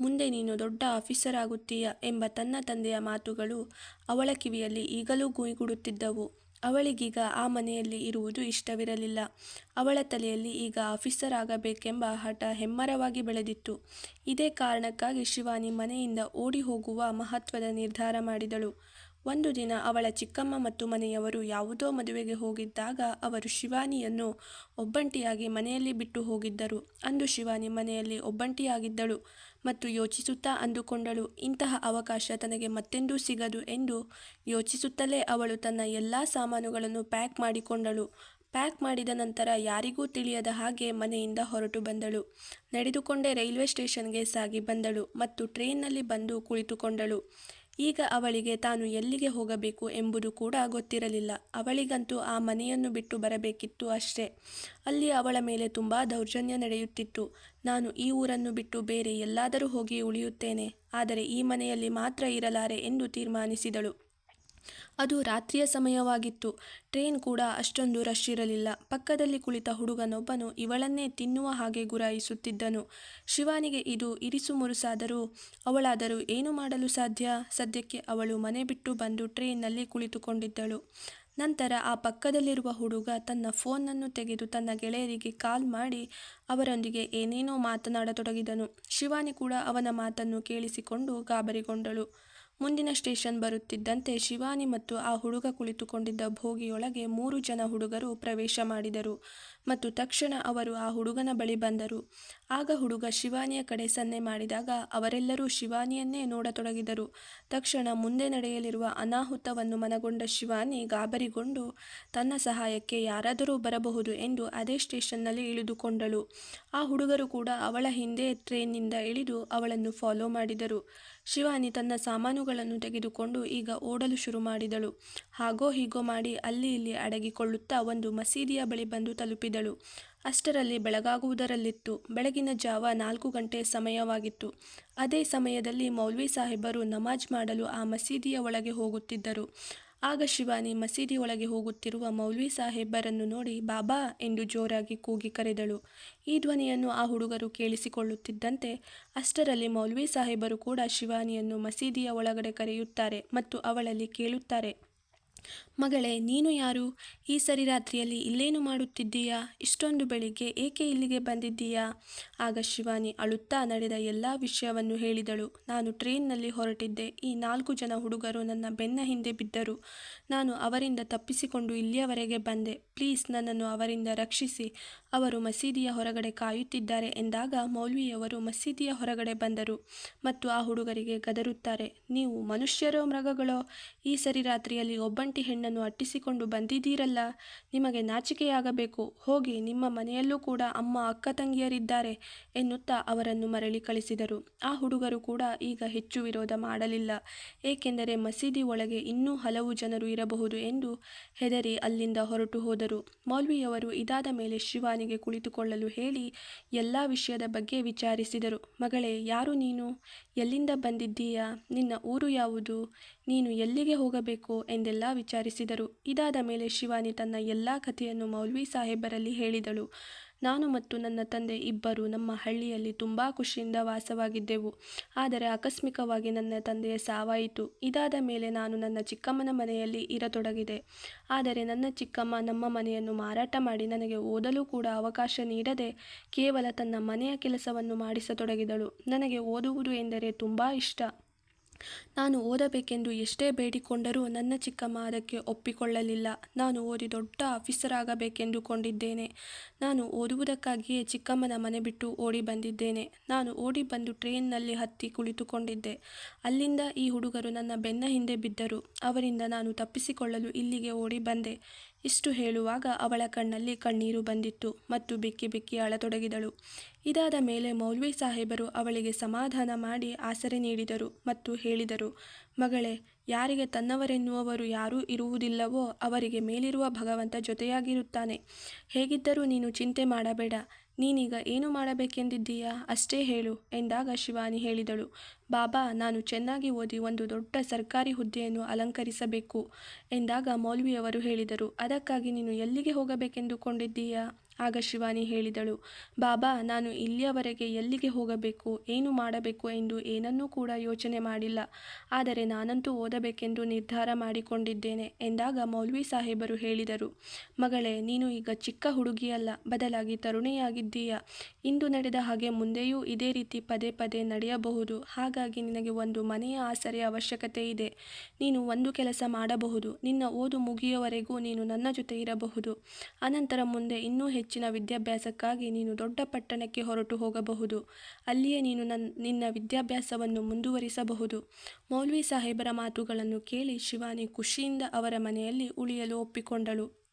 ಮುಂದೆ ನೀನು ದೊಡ್ಡ ಆಫೀಸರ್ ಆಗುತ್ತೀಯ? ಎಂಬ ತನ್ನ ತಂದೆಯ ಮಾತುಗಳು ಅವಳ ಕಿವಿಯಲ್ಲಿ ಈಗಲೂ ಗುಯಿಗುಡುತ್ತಿದ್ದವು. ಅವಳಿಗೀಗ ಆ ಮನೆಯಲ್ಲಿ ಇರುವುದು ಇಷ್ಟವಿರಲಿಲ್ಲ. ಅವಳ ತಲೆಯಲ್ಲಿ ಈಗ ಆಫೀಸರ್ ಆಗಬೇಕೆಂಬ ಹಠ ಹೆಮ್ಮರವಾಗಿ ಬೆಳೆದಿತ್ತು. ಇದೇ ಕಾರಣಕ್ಕಾಗಿ ಶಿವಾನಿ ಮನೆಯಿಂದ ಓಡಿ ಹೋಗುವ ಮಹತ್ವದ ನಿರ್ಧಾರ ಮಾಡಿದಳು. ಒಂದು ದಿನ ಅವಳ ಚಿಕ್ಕಮ್ಮ ಮತ್ತು ಮನೆಯವರು ಯಾವುದೋ ಮದುವೆಗೆ ಹೋಗಿದ್ದಾಗ ಅವರು ಶಿವಾನಿಯನ್ನು ಒಬ್ಬಂಟಿಯಾಗಿ ಮನೆಯಲ್ಲಿ ಬಿಟ್ಟು ಹೋಗಿದ್ದರು. ಅಂದು ಶಿವಾನಿ ಮನೆಯಲ್ಲಿ ಒಬ್ಬಂಟಿಯಾಗಿದ್ದಳು ಮತ್ತು ಯೋಚಿಸುತ್ತಾ ಅಂದುಕೊಂಡಳು, ಇಂತಹ ಅವಕಾಶ ತನಗೆ ಮತ್ತೆಂದೂ ಸಿಗದು ಎಂದು ಯೋಚಿಸುತ್ತಲೇ ಅವಳು ತನ್ನ ಎಲ್ಲ ಸಾಮಾನುಗಳನ್ನು ಪ್ಯಾಕ್ ಮಾಡಿಕೊಂಡಳು. ಪ್ಯಾಕ್ ಮಾಡಿದ ನಂತರ ಯಾರಿಗೂ ತಿಳಿಯದ ಹಾಗೆ ಮನೆಯಿಂದ ಹೊರಟು ಬಂದಳು. ನಡೆದುಕೊಂಡೇ ರೈಲ್ವೆ ಸ್ಟೇಷನ್ಗೆ ಸಾಗಿ ಬಂದಳು ಮತ್ತು ಟ್ರೈನ್ನಲ್ಲಿ ಬಂದು ಕುಳಿತುಕೊಂಡಳು. ಈಗ ಅವಳಿಗೆ ತಾನು ಎಲ್ಲಿಗೆ ಹೋಗಬೇಕು ಎಂಬುದು ಕೂಡ ಗೊತ್ತಿರಲಿಲ್ಲ. ಅವಳಿಗಂತೂ ಆ ಮನೆಯನ್ನು ಬಿಟ್ಟು ಬರಬೇಕಿತ್ತು ಅಷ್ಟೇ. ಅಲ್ಲಿ ಅವಳ ಮೇಲೆ ತುಂಬ ದೌರ್ಜನ್ಯ ನಡೆಯುತ್ತಿತ್ತು. ನಾನು ಈ ಊರನ್ನು ಬಿಟ್ಟು ಬೇರೆ ಎಲ್ಲಾದರೂ ಹೋಗಿ ಉಳಿಯುತ್ತೇನೆ. ಆದರೆ ಈ ಮನೆಯಲ್ಲಿ ಮಾತ್ರ ಇರಲಾರೆ ಎಂದು ತೀರ್ಮಾನಿಸಿದಳು. ಅದು ರಾತ್ರಿಯ ಸಮಯವಾಗಿತ್ತು. ಟ್ರೈನ್ ಕೂಡ ಅಷ್ಟೊಂದು ರಶ್ ಇರಲಿಲ್ಲ. ಪಕ್ಕದಲ್ಲಿ ಕುಳಿತ ಹುಡುಗನೊಬ್ಬನು ಇವಳನ್ನೇ ತಿನ್ನುವ ಹಾಗೆ ಗುರಾಯಿಸುತ್ತಿದ್ದನು. ಶಿವಾನಿಗೆ ಇದು ಇರಿಸು ಮುರುಸಾದರೂ, ಅವಳಾದರೂ ಏನು ಮಾಡಲು ಸಾಧ್ಯ? ಸದ್ಯಕ್ಕೆ ಅವಳು ಮನೆ ಬಿಟ್ಟು ಬಂದು ಟ್ರೈನ್ನಲ್ಲಿ ಕುಳಿತುಕೊಂಡಿದ್ದಳು. ನಂತರ ಆ ಪಕ್ಕದಲ್ಲಿರುವ ಹುಡುಗ ತನ್ನ ಫೋನನ್ನು ತೆಗೆದು ತನ್ನ ಗೆಳೆಯರಿಗೆ ಕಾಲ್ ಮಾಡಿ ಅವರೊಂದಿಗೆ ಏನೇನೋ ಮಾತನಾಡತೊಡಗಿದನು. ಶಿವಾನಿ ಕೂಡ ಅವನ ಮಾತನ್ನು ಕೇಳಿಸಿಕೊಂಡು ಗಾಬರಿಗೊಂಡಳು. ಮುಂದಿನ ಸ್ಟೇಷನ್ ಬರುತ್ತಿದ್ದಂತೆ ಶಿವಾನಿ ಮತ್ತು ಆ ಹುಡುಗ ಕುಳಿತುಕೊಂಡಿದ್ದ ಭೋಗಿಯೊಳಗೆ ಮೂರು ಜನ ಹುಡುಗರು ಪ್ರವೇಶ ಮಾಡಿದರು ಮತ್ತು ತಕ್ಷಣ ಅವರು ಆ ಹುಡುಗನ ಬಳಿ ಬಂದರು. ಆಗ ಹುಡುಗ ಶಿವಾನಿಯ ಕಡೆ ಸನ್ನೆ ಮಾಡಿದಾಗ ಅವರೆಲ್ಲರೂ ಶಿವಾನಿಯನ್ನೇ ನೋಡತೊಡಗಿದರು. ತಕ್ಷಣ ಮುಂದೆ ನಡೆಯಲಿರುವ ಅನಾಹುತವನ್ನು ಮನಗೊಂಡ ಶಿವಾನಿ ಗಾಬರಿಗೊಂಡು, ತನ್ನ ಸಹಾಯಕ್ಕೆ ಯಾರಾದರೂ ಬರಬಹುದು ಎಂದು ಅದೇ ಸ್ಟೇಷನ್ನಲ್ಲಿ ಇಳಿದುಕೊಂಡಳು. ಆ ಹುಡುಗರು ಕೂಡ ಅವಳ ಹಿಂದೆ ಟ್ರೈನ್ನಿಂದ ಇಳಿದು ಅವಳನ್ನು ಫಾಲೋ ಮಾಡಿದರು. ಶಿವಾನಿ ತನ್ನ ಸಾಮಾನುಗಳನ್ನು ತೆಗೆದುಕೊಂಡು ಈಗ ಓಡಲು ಶುರು ಮಾಡಿದಳು. ಹಾಗೋ ಹೀಗೋ ಮಾಡಿ ಅಲ್ಲಿ ಇಲ್ಲಿ ಅಡಗಿಕೊಳ್ಳುತ್ತಾ ಒಂದು ಮಸೀದಿಯ ಬಳಿ ಬಂದು ತಲುಪಿದಳು. ಅಷ್ಟರಲ್ಲಿ ಬೆಳಗಾಗುವುದರಲ್ಲಿತ್ತು. ಬೆಳಗಿನ ಜಾವ ನಾಲ್ಕು ಗಂಟೆ ಸಮಯವಾಗಿತ್ತು. ಅದೇ ಸಮಯದಲ್ಲಿ ಮೌಲ್ವಿ ಸಾಹೇಬರು ನಮಾಜ್ ಮಾಡಲು ಆ ಮಸೀದಿಯ ಒಳಗೆ ಹೋಗುತ್ತಿದ್ದರು. ಆಗ ಶಿವಾನಿ ಮಸೀದಿ ಒಳಗೆ ಹೋಗುತ್ತಿರುವ ಮೌಲ್ವಿ ಸಾಹೇಬರನ್ನು ನೋಡಿ, ಬಾಬಾ ಎಂದು ಜೋರಾಗಿ ಕೂಗಿ ಕರೆದಳು. ಈ ಧ್ವನಿಯನ್ನು ಆ ಹುಡುಗರು ಕೇಳಿಸಿಕೊಳ್ಳುತ್ತಿದ್ದಂತೆ ಅಷ್ಟರಲ್ಲಿ ಮೌಲ್ವಿ ಸಾಹೇಬರು ಕೂಡ ಶಿವಾನಿಯನ್ನು ಮಸೀದಿಯ ಒಳಗಡೆ ಕರೆಯುತ್ತಾರೆ ಮತ್ತು ಅವಳಲ್ಲಿ ಕೇಳುತ್ತಾರೆ. ಮಗಳೇ, ನೀನು ಯಾರು? ಈ ಸರಿ ರಾತ್ರಿಯಲ್ಲಿ ಇಲ್ಲೇನು ಮಾಡುತ್ತಿದ್ದೀಯಾ? ಇಷ್ಟೊಂದು ಬೆಳಿಗ್ಗೆ ಏಕೆ ಇಲ್ಲಿಗೆ ಬಂದಿದ್ದೀಯಾ? ಆಗ ಶಿವಾನಿ ಅಳುತ್ತಾ ನಡೆದ ಎಲ್ಲ ವಿಷಯವನ್ನು ಹೇಳಿದಳು. ನಾನು ಟ್ರೈನ್ನಲ್ಲಿ ಹೊರಟಿದ್ದೆ. ಈ ನಾಲ್ಕು ಜನ ಹುಡುಗರು ನನ್ನ ಬೆನ್ನ ಹಿಂದೆ ಬಿದ್ದರು. ನಾನು ಅವರಿಂದ ತಪ್ಪಿಸಿಕೊಂಡು ಇಲ್ಲಿಯವರೆಗೆ ಬಂದೆ. ಪ್ಲೀಸ್ ನನ್ನನ್ನು ಅವರಿಂದ ರಕ್ಷಿಸಿ. ಅವರು ಮಸೀದಿಯ ಹೊರಗಡೆ ಕಾಯುತ್ತಿದ್ದಾರೆ ಎಂದಾಗ ಮೌಲ್ವಿಯವರು ಮಸೀದಿಯ ಹೊರಗಡೆ ಬಂದರು ಮತ್ತು ಆ ಹುಡುಗರಿಗೆ ಗದರುತ್ತಾರೆ. ನೀವು ಮನುಷ್ಯರೋ ಮೃಗಗಳೋ, ಈ ಸರಿ ರಾತ್ರಿಯಲ್ಲಿ ಒಬ್ಬಂಟಿ ಹೆಣ್ಣನ್ನು ಅಟ್ಟಿಸಿಕೊಂಡು ಬಂದಿದ್ದೀರಲ್ಲ? ನಿಮಗೆ ನಾಚಿಕೆಯಾಗಬೇಕು. ಹೋಗಿ ನಿಮ್ಮ ಮನೆಯಲ್ಲೂ ಕೂಡ ಅಮ್ಮ, ಅಕ್ಕ ತಂಗಿಯರಿದ್ದಾರೆ ಎನ್ನುತ್ತಾ ಅವರನ್ನು ಮರಳಿ ಕಳಿಸಿದರು. ಆ ಹುಡುಗರು ಕೂಡ ಈಗ ಹೆಚ್ಚು ವಿರೋಧ ಮಾಡಲಿಲ್ಲ. ಏಕೆಂದರೆ ಮಸೀದಿ ಒಳಗೆ ಇನ್ನೂ ಹಲವು ಜನರು ಇರಬಹುದು ಎಂದು ಹೆದರಿ ಅಲ್ಲಿಂದ ಹೊರಟು ಹೋದರು. ಮೌಲ್ವಿಯವರು ಇದಾದ ಮೇಲೆ ಶಿವಾನಿಗೆ ಕುಳಿತುಕೊಳ್ಳಲು ಹೇಳಿ ಎಲ್ಲ ವಿಷಯದ ಬಗ್ಗೆ ವಿಚಾರಿಸಿದರು. ಮಗಳೇ, ಯಾರು ನೀನು? ಎಲ್ಲಿಂದ ಬಂದಿದ್ದೀಯಾ? ನಿನ್ನ ಊರು ಯಾವುದು? ನೀನು ಎಲ್ಲಿಗೆ ಹೋಗಬೇಕು? ಎಂದೆಲ್ಲ ವಿಚಾರಿಸಿದರು. ಇದಾದ ಮೇಲೆ ಶಿವಾನಿ ತನ್ನ ಎಲ್ಲ ಕಥೆಯನ್ನು ಮೌಲ್ವಿ ಸಾಹೇಬರಲ್ಲಿ ಹೇಳಿದಳು. ನಾನು ಮತ್ತು ನನ್ನ ತಂದೆ ಇಬ್ಬರು ನಮ್ಮ ಹಳ್ಳಿಯಲ್ಲಿ ತುಂಬ ಖುಷಿಯಿಂದ ವಾಸವಾಗಿದ್ದೆವು. ಆದರೆ ಆಕಸ್ಮಿಕವಾಗಿ ನನ್ನ ತಂದೆಯ ಸಾವಾಯಿತು. ಇದಾದ ಮೇಲೆ ನಾನು ನನ್ನ ಚಿಕ್ಕಮ್ಮನ ಮನೆಯಲ್ಲಿ ಇರತೊಡಗಿದೆ. ಆದರೆ ನನ್ನ ಚಿಕ್ಕಮ್ಮ ನಮ್ಮ ಮನೆಯನ್ನು ಮಾರಾಟ ಮಾಡಿ ನನಗೆ ಓದಲು ಕೂಡ ಅವಕಾಶ ನೀಡದೆ ಕೇವಲ ತನ್ನ ಮನೆಯ ಕೆಲಸವನ್ನು ಮಾಡಿಸತೊಡಗಿದಳು. ನನಗೆ ಓದುವುದು ಎಂದರೆ ತುಂಬ ಇಷ್ಟ. ನಾನು ಓದಬೇಕೆಂದು ಎಷ್ಟೇ ಬೇಡಿಕೊಂಡರೂ ನನ್ನ ಚಿಕ್ಕಮ್ಮ ಅದಕ್ಕೆ ಒಪ್ಪಿಕೊಳ್ಳಲಿಲ್ಲ. ನಾನು ಓದಿ ದೊಡ್ಡ ಆಫೀಸರ್ ಆಗಬೇಕೆಂದುಕೊಂಡಿದ್ದೇನೆ ನಾನು ಓದುವುದಕ್ಕಾಗಿಯೇ ಚಿಕ್ಕಮ್ಮನ ಮನೆ ಬಿಟ್ಟು ಓಡಿ ಬಂದಿದ್ದೇನೆ. ನಾನು ಓಡಿ ಬಂದು ಟ್ರೈನ್ನಲ್ಲಿ ಹತ್ತಿ ಕುಳಿತುಕೊಂಡಿದ್ದೆ. ಅಲ್ಲಿಂದ ಈ ಹುಡುಗರು ನನ್ನ ಬೆನ್ನ ಹಿಂದೆ ಬಿದ್ದರು. ಅವರಿಂದ ನಾನು ತಪ್ಪಿಸಿಕೊಳ್ಳಲು ಇಲ್ಲಿಗೆ ಓಡಿ ಬಂದೆ. ಇಷ್ಟು ಹೇಳುವಾಗ ಅವಳ ಕಣ್ಣಲ್ಲಿ ಕಣ್ಣೀರು ಬಂದಿತ್ತು ಮತ್ತು ಬಿಕ್ಕಿ ಬಿಕ್ಕಿ ಅಳತೊಡಗಿದಳು. ಇದಾದ ಮೇಲೆ ಮೌಲ್ವಿ ಸಾಹೇಬರು ಅವಳಿಗೆ ಸಮಾಧಾನ ಮಾಡಿ ಆಸರೆ ನೀಡಿದರು ಮತ್ತು ಹೇಳಿದರು, ಮಗಳೇ, ಯಾರಿಗೆ ತನ್ನವರೆನ್ನುವವರು ಯಾರೂ ಇರುವುದಿಲ್ಲವೋ ಅವರಿಗೆ ಮೇಲಿರುವ ಭಗವಂತ ಜೊತೆಯಾಗಿರುತ್ತಾನೆ. ಹೇಗಿದ್ದರೂ ನೀನು ಚಿಂತೆ ಮಾಡಬೇಡ. ನೀನೀಗ ಏನು ಮಾಡಬೇಕೆಂದಿದ್ದೀಯಾ? ಅಷ್ಟೇ ಹೇಳು ಎಂದಾಗ ಶಿವಾನಿ ಹೇಳಿದಳು. ಬಾಬಾ, ನಾನು ಚೆನ್ನಾಗಿ ಓದಿ ಒಂದು ದೊಡ್ಡ ಸರ್ಕಾರಿ ಹುದ್ದೆಯನ್ನು ಅಲಂಕರಿಸಬೇಕು ಎಂದಾಗ ಮೌಲ್ವಿಯವರು ಹೇಳಿದರು. ಅದಕ್ಕಾಗಿ ನೀನು ಎಲ್ಲಿಗೆ ಹೋಗಬೇಕೆಂದುಕೊಂಡಿದ್ದೀಯಾ? ಆಗ ಶಿವಾನಿ ಹೇಳಿದಳು, ಬಾಬಾ, ನಾನು ಇಲ್ಲಿಯವರೆಗೆ ಎಲ್ಲಿಗೆ ಹೋಗಬೇಕು, ಏನು ಮಾಡಬೇಕು ಎಂದು ಏನನ್ನೂ ಕೂಡ ಯೋಚನೆ ಮಾಡಿಲ್ಲ. ಆದರೆ ನಾನಂತೂ ಓದಬೇಕೆಂದು ನಿರ್ಧಾರ ಮಾಡಿಕೊಂಡಿದ್ದೇನೆ ಎಂದಾಗ ಮೌಲ್ವಿ ಸಾಹೇಬರು ಹೇಳಿದರು, ಮಗಳೇ, ನೀನು ಈಗ ಚಿಕ್ಕ ಹುಡುಗಿಯಲ್ಲ, ಬದಲಾಗಿ ತರುಣಿಯಾಗಿದ್ದೀಯ. ಇಂದು ನಡೆದ ಹಾಗೆ ಮುಂದೆಯೂ ಇದೇ ರೀತಿ ಪದೇ ಪದೇ ನಡೆಯಬಹುದು. ಹಾಗಾಗಿ ನಿನಗೆ ಒಂದು ಮನೆಯ ಆಸರೆ ಅವಶ್ಯಕತೆ ಇದೆ. ನೀನು ಒಂದು ಕೆಲಸ ಮಾಡಬಹುದು. ನಿನ್ನ ಓದು ಮುಗಿಯುವವರೆಗೂ ನೀನು ನನ್ನ ಜೊತೆ ಇರಬಹುದು. ಅನಂತರ ಮುಂದೆ ಇನ್ನೂ ಹೆಚ್ಚಿನ ವಿದ್ಯಾಭ್ಯಾಸಕ್ಕಾಗಿ ನೀನು ದೊಡ್ಡ ಪಟ್ಟಣಕ್ಕೆ ಹೊರಟು ಹೋಗಬಹುದು. ಅಲ್ಲಿಯೇ ನೀನು ನನ್ನ ನಿನ್ನ ವಿದ್ಯಾಭ್ಯಾಸವನ್ನು ಮುಂದುವರಿಸಬಹುದು. ಮೌಲ್ವಿ ಸಾಹೇಬರ ಮಾತುಗಳನ್ನು ಕೇಳಿ ಶಿವಾನಿ ಖುಷಿಯಿಂದ ಅವರ ಮನೆಯಲ್ಲಿ ಉಳಿಯಲು ಒಪ್ಪಿಕೊಂಡಳು.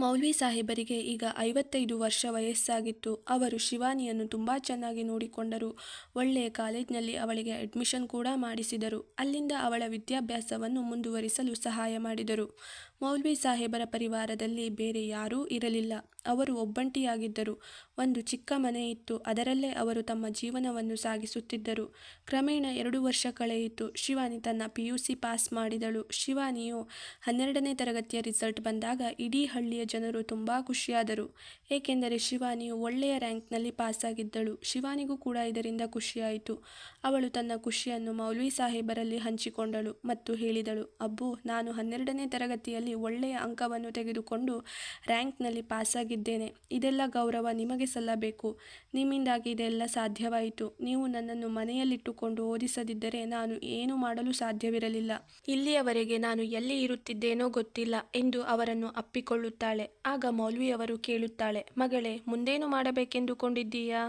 ಮೌಲ್ವಿ ಸಾಹೇಬರಿಗೆ ಈಗ ಐವತ್ತೈದು ವರ್ಷ ವಯಸ್ಸಾಗಿತ್ತು. ಅವರು ಶಿವಾನಿಯನ್ನು ತುಂಬ ಚೆನ್ನಾಗಿ ನೋಡಿಕೊಂಡರು. ಒಳ್ಳೆಯ ಕಾಲೇಜ್ನಲ್ಲಿ ಅವಳಿಗೆ ಅಡ್ಮಿಷನ್ ಕೂಡ ಮಾಡಿಸಿದರು. ಅಲ್ಲಿಂದ ಅವಳ ವಿದ್ಯಾಭ್ಯಾಸವನ್ನು ಮುಂದುವರಿಸಲು ಸಹಾಯ ಮಾಡಿದರು. ಮೌಲ್ವಿ ಸಾಹೇಬರ ಪರಿವಾರದಲ್ಲಿ ಬೇರೆ ಯಾರೂ ಇರಲಿಲ್ಲ. ಅವರು ಒಬ್ಬಂಟಿಯಾಗಿದ್ದರು. ಒಂದು ಚಿಕ್ಕ ಮನೆ ಇತ್ತು. ಅದರಲ್ಲೇ ಅವರು ತಮ್ಮ ಜೀವನವನ್ನು ಸಾಗಿಸುತ್ತಿದ್ದರು. ಕ್ರಮೇಣ ಎರಡು ವರ್ಷ ಕಳೆಯಿತು. ಶಿವಾನಿ ತನ್ನ ಪಿ ಯು ಸಿ ಪಾಸ್ ಮಾಡಿದಳು. ಶಿವಾನಿಯು ಹನ್ನೆರಡನೇ ತರಗತಿಯ ರಿಸಲ್ಟ್ ಬಂದಾಗ ಇಡೀ ಹಳ್ಳಿಯ ಜನರು ತುಂಬ ಖುಷಿಯಾದರು. ಏಕೆಂದರೆ ಶಿವಾನಿಯು ಒಳ್ಳೆಯ ರ್ಯಾಂಕ್ನಲ್ಲಿ ಪಾಸಾಗಿದ್ದಳು. ಶಿವಾನಿಗೂ ಕೂಡ ಇದರಿಂದ ಖುಷಿಯಾಯಿತು. ಅವಳು ತನ್ನ ಖುಷಿಯನ್ನು ಮೌಲ್ವಿ ಸಾಹೇಬರಲ್ಲಿ ಹಂಚಿಕೊಂಡಳು ಮತ್ತು ಹೇಳಿದಳು, ಅಬ್ಬು, ನಾನು ಹನ್ನೆರಡನೇ ತರಗತಿಯಲ್ಲಿ ಒಳ್ಳೆಯ ಅಂಕವನ್ನು ತೆಗೆದುಕೊಂಡು ರ್ಯಾಂಕ್ನಲ್ಲಿ ಪಾಸಾಗಿದ್ದೇನೆ. ಇದೆಲ್ಲ ಗೌರವ ನಿಮಗೆ ಸಲ್ಲಬೇಕು. ನಿಮ್ಮಿಂದಾಗಿ ಇದೆಲ್ಲ ಸಾಧ್ಯವಾಯಿತು. ನೀವು ನನ್ನನ್ನು ಮನೆಯಲ್ಲಿಟ್ಟುಕೊಂಡು ಓದಿಸದಿದ್ದರೆ ನಾನು ಏನು ಮಾಡಲು ಸಾಧ್ಯವಿರಲಿಲ್ಲ. ಇಲ್ಲಿಯವರೆಗೆ ನಾನು ಎಲ್ಲಿ ಇರುತ್ತಿದ್ದೇನೋ ಗೊತ್ತಿಲ್ಲ ಎಂದು ಅವರನ್ನು ಅಪ್ಪಿಕೊಳ್ಳುತ್ತಾಳೆ. ಆಗ ಮೌಲ್ವಿಯವರು ಕೇಳುತ್ತಾಳೆ, ಮಗಳೇ, ಮುಂದೇನು ಮಾಡಬೇಕೆಂದುಕೊಂಡಿದ್ದೀಯಾ?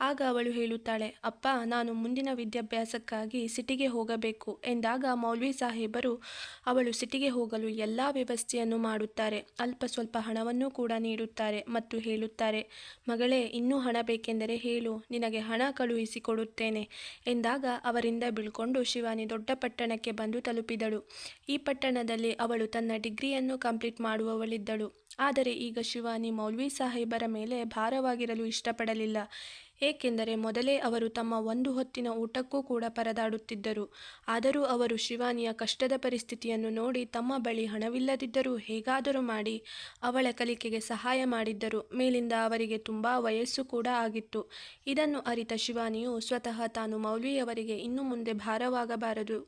ಆಗ ಅವಳು ಹೇಳುತ್ತಾಳೆ, ಅಪ್ಪ, ನಾನು ಮುಂದಿನ ವಿದ್ಯಾಭ್ಯಾಸಕ್ಕಾಗಿ ಸಿಟಿಗೆ ಹೋಗಬೇಕು. ಎಂದಾಗ ಮೌಲ್ವಿ ಸಾಹೇಬರು ಅವಳು ಸಿಟಿಗೆ ಹೋಗಲು ಎಲ್ಲ ವ್ಯವಸ್ಥೆಯನ್ನು ಮಾಡುತ್ತಾರೆ. ಅಲ್ಪ ಸ್ವಲ್ಪ ಹಣವನ್ನು ಕೂಡ ನೀಡುತ್ತಾರೆ ಮತ್ತು ಹೇಳುತ್ತಾರೆ, ಮಗಳೇ, ಇನ್ನೂ ಹಣ ಬೇಕೆಂದರೆ ಹೇಳು, ನಿನಗೆ ಹಣ ಕಳುಹಿಸಿಕೊಡುತ್ತೇನೆ. ಎಂದಾಗ ಅವರಿಂದ ಬೀಳ್ಕೊಂಡು ಶಿವಾನಿ ದೊಡ್ಡ ಪಟ್ಟಣಕ್ಕೆ ಬಂದು ತಲುಪಿದಳು. ಈ ಪಟ್ಟಣದಲ್ಲಿ ಅವಳು ತನ್ನ ಡಿಗ್ರಿಯನ್ನು ಕಂಪ್ಲೀಟ್ ಮಾಡುವವಳಿದ್ದಳು. ಆದರೆ ಈಗ ಶಿವಾನಿ ಮೌಲ್ವಿ ಸಾಹೇಬರ ಮೇಲೆ ಭಾರವಾಗಿರಲು ಇಷ್ಟಪಡಲಿಲ್ಲ. ಏಕೆಂದರೆ ಮೊದಲೇ ಅವರು ತಮ್ಮ ಒಂದು ಹೊತ್ತಿನ ಊಟಕ್ಕೂ ಕೂಡ ಪರದಾಡುತ್ತಿದ್ದರು. ಆದರೂ ಅವರು ಶಿವಾನಿಯ ಕಷ್ಟದ ಪರಿಸ್ಥಿತಿಯನ್ನು ನೋಡಿ ತಮ್ಮ ಬಳಿ ಹಣವಿಲ್ಲದಿದ್ದರೂ ಹೇಗಾದರೂ ಮಾಡಿ ಅವಳ ಕಲಿಕೆಗೆ ಸಹಾಯ ಮಾಡಿದ್ದರು. ಮೇಲಿಂದ ಅವರಿಗೆ ತುಂಬ ವಯಸ್ಸು ಕೂಡ ಆಗಿತ್ತು. ಇದನ್ನು ಅರಿತ ಶಿವಾನಿಯು ಸ್ವತಃ ತಾನು ಮೌಲ್ವಿಯವರಿಗೆ ಇನ್ನು ಮುಂದೆ ಭಾರವಾಗಬಾರದು.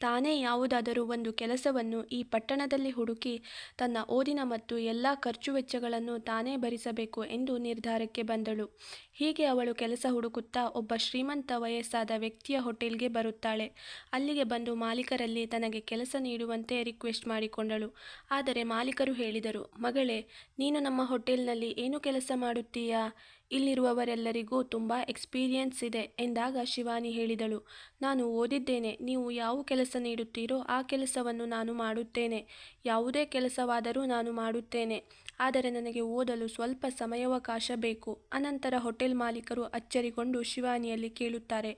ತಾನೇ ಯಾವುದಾದರೂ ಒಂದು ಕೆಲಸವನ್ನು ಈ ಪಟ್ಟಣದಲ್ಲಿ ಹುಡುಕಿ ತನ್ನ ಓದಿನ ಮತ್ತು ಎಲ್ಲ ಖರ್ಚು ವೆಚ್ಚಗಳನ್ನು ತಾನೇ ಭರಿಸಬೇಕು ಎಂದು ನಿರ್ಧಾರಕ್ಕೆ ಬಂದಳು. ಹೀಗೆ ಅವಳು ಕೆಲಸ ಹುಡುಕುತ್ತಾ ಒಬ್ಬ ಶ್ರೀಮಂತ ವಯಸ್ಸಾದ ವ್ಯಕ್ತಿಯ ಹೋಟೆಲ್ಗೆ ಬರುತ್ತಾಳೆ. ಅಲ್ಲಿಗೆ ಬಂದು ಮಾಲೀಕರಲ್ಲಿ ತನಗೆ ಕೆಲಸ ನೀಡುವಂತೆ ರಿಕ್ವೆಸ್ಟ್ ಮಾಡಿಕೊಂಡಳು. ಆದರೆ ಮಾಲೀಕರು ಹೇಳಿದರು, ಮಗಳೇ, ನೀನು ನಮ್ಮ ಹೋಟೆಲ್ನಲ್ಲಿ ಏನು ಕೆಲಸ ಮಾಡುತ್ತೀಯಾ? ಇಲ್ಲಿರುವವರೆಲ್ಲರಿಗೂ ತುಂಬ ಎಕ್ಸ್ಪೀರಿಯನ್ಸ್ ಇದೆ ಎಂದಾಗ ಶಿವಾನಿ ಹೇಳಿದಳು. ನಾನು ಓದಿದ್ದೇನೆ, ನೀವು ಯಾವ ಕೆಲಸ ನೀಡುತ್ತೀರೋ ಆ ಕೆಲಸವನ್ನು ನಾನು ಮಾಡುತ್ತೇನೆ. ಯಾವುದೇ ಕೆಲಸವಾದರೂ ನಾನು ಮಾಡುತ್ತೇನೆ. ಆದರೆ ನನಗೆ ಓದಲು ಸ್ವಲ್ಪ ಸಮಯಾವಕಾಶ ಬೇಕು. ಅನಂತರ ಹೋಟೆಲ್ ಮಾಲೀಕರು ಅಚ್ಚರಿಗೊಂಡು ಶಿವಾನಿಯಲ್ಲಿ ಕೇಳುತ್ತಾರೆ.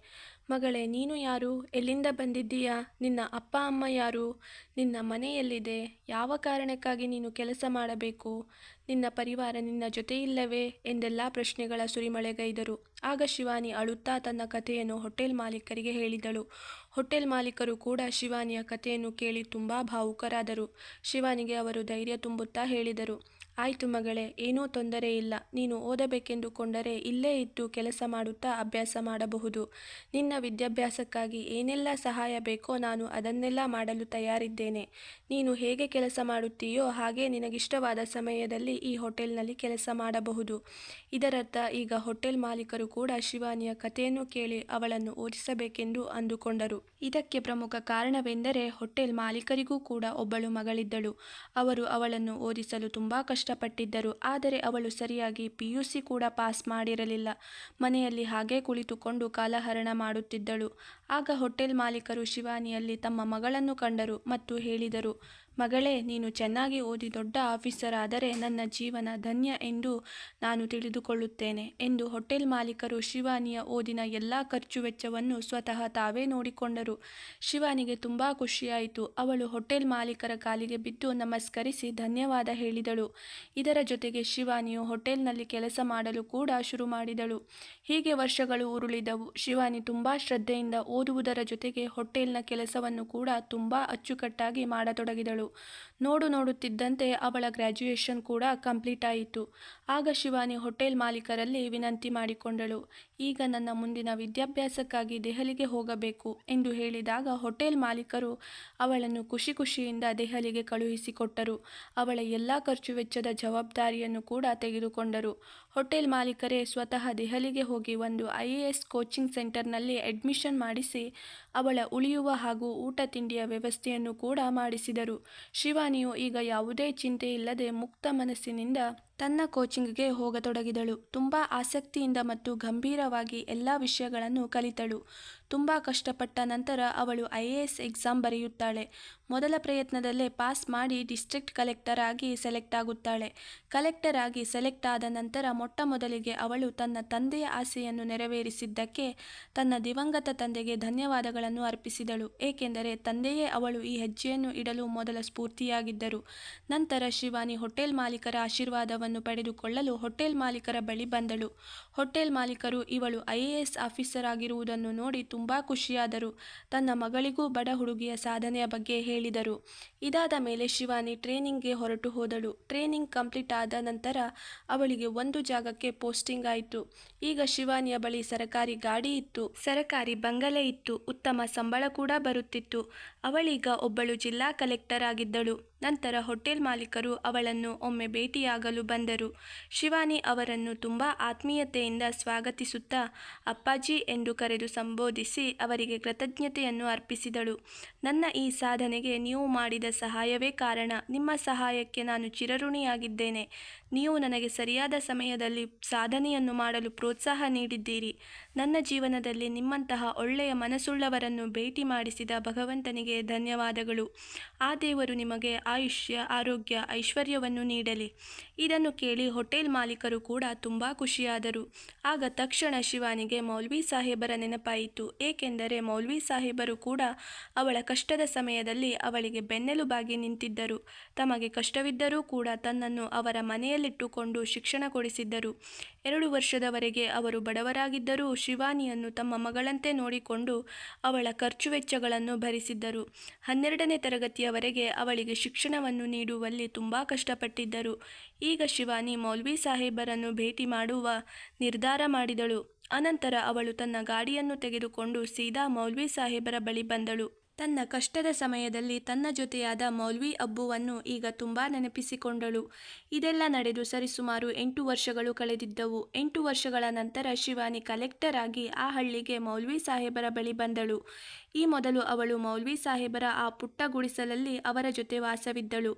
ಮಗಳೇ, ನೀನು ಯಾರು? ಎಲ್ಲಿಂದ ಬಂದಿದ್ದೀಯಾ? ನಿನ್ನ ಅಪ್ಪ, ಅಮ್ಮ ಯಾರು? ನಿನ್ನ ಮನೆಯಲ್ಲಿದೆ ಯಾವ ಕಾರಣಕ್ಕಾಗಿ ನೀನು ಕೆಲಸ ಮಾಡಬೇಕು? ನಿನ್ನ ಪರಿವಾರ ನಿನ್ನ ಜೊತೆ ಇಲ್ಲವೇ? ಎಂದೆಲ್ಲ ಪ್ರಶ್ನೆಗಳ ಸುರಿಮಳೆಗೈದರು. ಆಗ ಶಿವಾನಿ ಅಳುತ್ತಾ ತನ್ನ ಕಥೆಯನ್ನು ಹೋಟೆಲ್ ಮಾಲೀಕರಿಗೆ ಹೇಳಿದಳು. ಹೋಟೆಲ್ ಮಾಲೀಕರು ಕೂಡ ಶಿವಾನಿಯ ಕಥೆಯನ್ನು ಕೇಳಿ ತುಂಬ ಭಾವುಕರಾದರು. ಶಿವಾನಿಗೆ ಅವರು ಧೈರ್ಯ ತುಂಬುತ್ತಾ ಹೇಳಿದರು. ಆಯಿತು ಮಗಳೇ, ಏನೂ ತೊಂದರೆ ಇಲ್ಲ. ನೀನು ಓದಬೇಕೆಂದುಕೊಂಡರೆ ಇಲ್ಲೇ ಇದ್ದು ಕೆಲಸ ಮಾಡುತ್ತಾ ಅಭ್ಯಾಸ ಮಾಡಬಹುದು. ನಿನ್ನ ವಿದ್ಯಾಭ್ಯಾಸಕ್ಕಾಗಿ ಏನೆಲ್ಲ ಸಹಾಯ ಬೇಕೋ ನಾನು ಅದನ್ನೆಲ್ಲ ಮಾಡಲು ತಯಾರಿದ್ದೇನೆ. ನೀನು ಹೇಗೆ ಕೆಲಸ ಮಾಡುತ್ತೀಯೋ ಹಾಗೆ ನಿನಗಿಷ್ಟವಾದ ಸಮಯದಲ್ಲಿ ಈ ಹೋಟೆಲ್ನಲ್ಲಿ ಕೆಲಸ ಮಾಡಬಹುದು. ಇದರರ್ಥ, ಈಗ ಹೋಟೆಲ್ ಮಾಲೀಕರು ಕೂಡ ಶಿವಾನಿಯ ಕಥೆಯನ್ನು ಕೇಳಿ ಅವಳನ್ನು ಓದಿಸಬೇಕೆಂದು ಅಂದುಕೊಂಡರು. ಇದಕ್ಕೆ ಪ್ರಮುಖ ಕಾರಣವೆಂದರೆ ಹೋಟೆಲ್ ಮಾಲೀಕರಿಗೂ ಕೂಡ ಒಬ್ಬಳು ಮಗಳಿದ್ದಳು. ಅವರು ಅವಳನ್ನು ಓದಿಸಲು ತುಂಬ ಕಷ್ಟಪಟ್ಟಿದ್ದರು. ಆದರೆ ಅವಳು ಸರಿಯಾಗಿ ಪಿ ಕೂಡ ಪಾಸ್ ಮಾಡಿರಲಿಲ್ಲ. ಮನೆಯಲ್ಲಿ ಹಾಗೇ ಕುಳಿತುಕೊಂಡು ಕಾಲಹರಣ ಮಾಡುತ್ತಿದ್ದಳು. ಆಗ ಹೋಟೆಲ್ ಮಾಲೀಕರು ಶಿವಾನಿಯಲ್ಲಿ ತಮ್ಮ ಮಗಳನ್ನು ಕಂಡರು ಮತ್ತು ಹೇಳಿದರು ಮಗಳೇ, ನೀನು ಚೆನ್ನಾಗಿ ಓದಿ ದೊಡ್ಡ ಆಫೀಸರ್ ಆದರೆ ನನ್ನ ಜೀವನ ಧನ್ಯ ಎಂದು ನಾನು ತಿಳಿದುಕೊಳ್ಳುತ್ತೇನೆ ಎಂದು ಹೋಟೆಲ್ ಮಾಲೀಕರು ಶಿವಾನಿಯ ಓದಿನ ಎಲ್ಲ ಖರ್ಚು ವೆಚ್ಚವನ್ನು ಸ್ವತಃ ತಾವೇ ನೋಡಿಕೊಂಡರು. ಶಿವಾನಿಗೆ ತುಂಬ ಖುಷಿಯಾಯಿತು. ಅವಳು ಹೋಟೆಲ್ ಮಾಲೀಕರ ಕಾಲಿಗೆ ಬಿದ್ದು ನಮಸ್ಕರಿಸಿ ಧನ್ಯವಾದ ಹೇಳಿದಳು. ಇದರ ಜೊತೆಗೆ ಶಿವಾನಿಯು ಹೋಟೆಲ್ನಲ್ಲಿ ಕೆಲಸ ಮಾಡಲು ಕೂಡ ಶುರು ಮಾಡಿದಳು. ಹೀಗೆ ವರ್ಷಗಳು ಉರುಳಿದವು. ಶಿವಾನಿ ತುಂಬ ಶ್ರದ್ಧೆಯಿಂದ ಓದುವುದರ ಜೊತೆಗೆ ಹೋಟೆಲ್ನ ಕೆಲಸವನ್ನು ಕೂಡ ತುಂಬ ಅಚ್ಚುಕಟ್ಟಾಗಿ ಮಾಡತೊಡಗಿದಳು. número ನೋಡು ನೋಡುತ್ತಿದ್ದಂತೆ ಅವಳ ಗ್ರ್ಯಾಜುಯೇಷನ್ ಕೂಡ ಕಂಪ್ಲೀಟ್ ಆಯಿತು. ಆಗ ಶಿವಾನಿ ಹೋಟೆಲ್ ಮಾಲೀಕರಲ್ಲಿ ವಿನಂತಿ ಮಾಡಿಕೊಂಡಳು. ಈಗ ನನ್ನ ಮುಂದಿನ ವಿದ್ಯಾಭ್ಯಾಸಕ್ಕಾಗಿ ದೆಹಲಿಗೆ ಹೋಗಬೇಕು ಎಂದು ಹೇಳಿದಾಗ ಹೋಟೆಲ್ ಮಾಲೀಕರು ಅವಳನ್ನು ಖುಷಿ ಖುಷಿಯಿಂದ ದೆಹಲಿಗೆ ಕಳುಹಿಸಿಕೊಟ್ಟರು. ಅವಳ ಎಲ್ಲ ಖರ್ಚು ವೆಚ್ಚದ ಜವಾಬ್ದಾರಿಯನ್ನು ಕೂಡ ತೆಗೆದುಕೊಂಡರು. ಹೋಟೆಲ್ ಮಾಲೀಕರೇ ಸ್ವತಃ ದೆಹಲಿಗೆ ಹೋಗಿ ಒಂದು ಐ ಎ ಎಸ್ ಕೋಚಿಂಗ್ ಸೆಂಟರ್ನಲ್ಲಿ ಅಡ್ಮಿಷನ್ ಮಾಡಿಸಿ ಅವಳ ಉಳಿಯುವ ಹಾಗೂ ಊಟ ತಿಂಡಿಯ ವ್ಯವಸ್ಥೆಯನ್ನು ಕೂಡ ಮಾಡಿಸಿದರು. ಶಿವಾನಿಯು ಈಗ ಯಾವುದೇ ಚಿಂತೆ ಇಲ್ಲದೆ ಮುಕ್ತ ಮನಸ್ಸಿನಿಂದ ತನ್ನ ಕೋಚಿಂಗ್ಗೆ ಹೋಗತೊಡಗಿದಳು. ತುಂಬ ಆಸಕ್ತಿಯಿಂದ ಮತ್ತು ಗಂಭೀರವಾಗಿ ಎಲ್ಲ ವಿಷಯಗಳನ್ನು ಕಲಿತಳು. ತುಂಬ ಕಷ್ಟಪಟ್ಟ ನಂತರ ಅವಳು ಐ ಎ ಎಸ್ ಎಕ್ಸಾಮ್ ಬರೆಯುತ್ತಾಳೆ. ಮೊದಲ ಪ್ರಯತ್ನದಲ್ಲೇ ಪಾಸ್ ಮಾಡಿ ಡಿಸ್ಟ್ರಿಕ್ಟ್ ಕಲೆಕ್ಟರ್ ಆಗಿ ಸೆಲೆಕ್ಟ್ ಆಗುತ್ತಾಳೆ. ಕಲೆಕ್ಟರ್ ಆಗಿ ಸೆಲೆಕ್ಟ್ ಆದ ನಂತರ ಮೊಟ್ಟ ಮೊದಲಿಗೆ ಅವಳು ತನ್ನ ತಂದೆಯ ಆಸೆಯನ್ನು ನೆರವೇರಿಸಿದ್ದಕ್ಕೆ ತನ್ನ ದಿವಂಗತ ತಂದೆಗೆ ಧನ್ಯವಾದಗಳನ್ನು ಅರ್ಪಿಸಿದಳು. ಏಕೆಂದರೆ ತಂದೆಯೇ ಅವಳು ಈ ಹೆಜ್ಜೆಯನ್ನು ಇಡಲು ಮೊದಲ ಸ್ಫೂರ್ತಿಯಾಗಿದ್ದರು. ನಂತರ ಶಿವಾನಿ ಹೋಟೆಲ್ ಮಾಲೀಕರ ಆಶೀರ್ವಾದವನ್ನು ಪಡೆದುಕೊಳ್ಳಲು ಹೋಟೆಲ್ ಮಾಲೀಕರ ಬಳಿ ಬಂದಳು. ಹೋಟೆಲ್ ಮಾಲೀಕರು ಇವಳು ಐಎಎಸ್ ಆಫೀಸರ್ ಆಗಿರುವುದನ್ನು ನೋಡಿ ತುಂಬ ಖುಷಿಯಾದರು. ತನ್ನ ಮಗಳಿಗೂ ಬಡ ಹುಡುಗಿಯ ಸಾಧನೆಯ ಬಗ್ಗೆ ಹೇಳಿದರು. ಇದಾದ ಮೇಲೆ ಶಿವಾನಿ ಟ್ರೈನಿಂಗ್ಗೆ ಹೊರಟು ಹೋದಳು. ಟ್ರೈನಿಂಗ್ ಕಂಪ್ಲೀಟ್ ಆದ ನಂತರ ಅವಳಿಗೆ ಒಂದು ಜಾಗಕ್ಕೆ ಪೋಸ್ಟಿಂಗ್ ಆಯಿತು. ಈಗ ಶಿವಾನಿಯ ಬಳಿ ಸರಕಾರಿ ಗಾಡಿ ಇತ್ತು. ಸರಕಾರಿ ಬಂಗಲೆ ಇತ್ತು. ಉತ್ತಮ ಸಂಬಳ ಕೂಡ ಬರುತ್ತಿತ್ತು. ಅವಳೀಗ ಒಬ್ಬಳು ಜಿಲ್ಲಾ ಕಲೆಕ್ಟರ್ ಆಗಿದ್ದಳು. ನಂತರ ಹೋಟೆಲ್ ಮಾಲೀಕರು ಅವಳನ್ನು ಒಮ್ಮೆ ಭೇಟಿಯಾಗಲು ಬಂದರು. ಶಿವಾನಿ ಅವರನ್ನು ತುಂಬ ಆತ್ಮೀಯತೆಯಿಂದ ಸ್ವಾಗತಿಸುತ್ತಾ, ಅಪ್ಪಾಜಿ ಎಂದು ಕರೆದು ಸಂಬೋಧಿಸಿ ಅವರಿಗೆ ಕೃತಜ್ಞತೆಯನ್ನು ಅರ್ಪಿಸಿದಳು. ನನ್ನ ಈ ಸಾಧನೆಗೆ ನೀವು ಮಾಡಿದ ಸಹಾಯವೇ ಕಾರಣ. ನಿಮ್ಮ ಸಹಾಯಕ್ಕೆ ನಾನು ಚಿರಋಣಿಯಾಗಿದ್ದೇನೆ. ನೀವು ನನಗೆ ಸರಿಯಾದ ಸಮಯದಲ್ಲಿ ಸಾಧನೆಯನ್ನು ಮಾಡಲು ಪ್ರೋತ್ಸಾಹ ನೀಡಿದ್ದೀರಿ. ನನ್ನ ಜೀವನದಲ್ಲಿ ನಿಮ್ಮಂತಹ ಒಳ್ಳೆಯ ಮನಸ್ಸುಳ್ಳವರನ್ನು ಭೇಟಿ ಮಾಡಿಸಿದ ಭಗವಂತನಿಗೆ ಧನ್ಯವಾದಗಳು. ಆ ದೇವರು ನಿಮಗೆ ಆಯುಷ್ಯ, ಆರೋಗ್ಯ, ಐಶ್ವರ್ಯವನ್ನು ನೀಡಲಿ. ಇದನ್ನು ಕೇಳಿ ಹೋಟೆಲ್ ಮಾಲೀಕರು ಕೂಡ ತುಂಬ ಖುಷಿಯಾದರು. ಆಗ ತಕ್ಷಣ ಶಿವಾನಿಗೆ ಮೌಲ್ವಿ ಸಾಹೇಬರ ನೆನಪಾಯಿತು. ಏಕೆಂದರೆ ಮೌಲ್ವಿ ಸಾಹೇಬರು ಕೂಡ ಅವಳ ಕಷ್ಟದ ಸಮಯದಲ್ಲಿ ಅವಳಿಗೆ ಬೆನ್ನೆಲುಬಾಗಿ ನಿಂತಿದ್ದರು. ತಮಗೆ ಕಷ್ಟವಿದ್ದರೂ ಕೂಡ ತನ್ನನ್ನು ಅವರ ಮನೆಯಲ್ಲಿಟ್ಟುಕೊಂಡು ಶಿಕ್ಷಣ ಕೊಡಿಸಿದ್ದರು. ಎರಡು ವರ್ಷದವರೆಗೆ ಅವರು ಬಡವರಾಗಿದ್ದರೂ ಶಿವಾನಿಯನ್ನು ತಮ್ಮ ಮಗಳಂತೆ ನೋಡಿಕೊಂಡು ಅವಳ ಖರ್ಚು ವೆಚ್ಚಗಳನ್ನು ಭರಿಸಿದ್ದರು. ಹನ್ನೆರಡನೇ ತರಗತಿಯವರೆಗೆ ಅವಳಿಗೆ ಶಿಕ್ಷಣವನ್ನು ನೀಡುವಲ್ಲಿ ತುಂಬ ಕಷ್ಟಪಟ್ಟಿದ್ದರು. ಈಗ ಶಿವಾನಿ ಮೌಲ್ವಿ ಸಾಹೇಬರನ್ನು ಭೇಟಿ ಮಾಡುವ ನಿರ್ಧಾರ ಮಾಡಿದಳು. ಅನಂತರ ಅವಳು ತನ್ನ ಗಾಡಿಯನ್ನು ತೆಗೆದುಕೊಂಡು ಸೀದಾ ಮೌಲ್ವಿ ಸಾಹೇಬರ ಬಳಿ ಬಂದಳು. ತನ್ನ ಕಷ್ಟದ ಸಮಯದಲ್ಲಿ ತನ್ನ ಜೊತೆಯಾದ ಮೌಲ್ವಿ ಅಬ್ಬುವನ್ನು ಈಗ ತುಂಬ ನೆನಪಿಸಿಕೊಂಡಳು. ಇದೆಲ್ಲ ನಡೆದು ಸರಿಸುಮಾರು ಎಂಟು ವರ್ಷಗಳು ಕಳೆದಿದ್ದವು. ಎಂಟು ವರ್ಷಗಳ ನಂತರ ಶಿವಾನಿ ಕಲೆಕ್ಟರ್ ಆಗಿ ಆ ಹಳ್ಳಿಗೆ ಮೌಲ್ವಿ ಸಾಹೇಬರ ಬಳಿ ಬಂದಳು. ಈ ಮೊದಲು ಅವಳು ಮೌಲ್ವಿ ಸಾಹೇಬರ ಆ ಪುಟ್ಟ ಗುಡಿಸಲಲ್ಲಿ ಅವರ ಜೊತೆ ವಾಸವಿದ್ದಳು.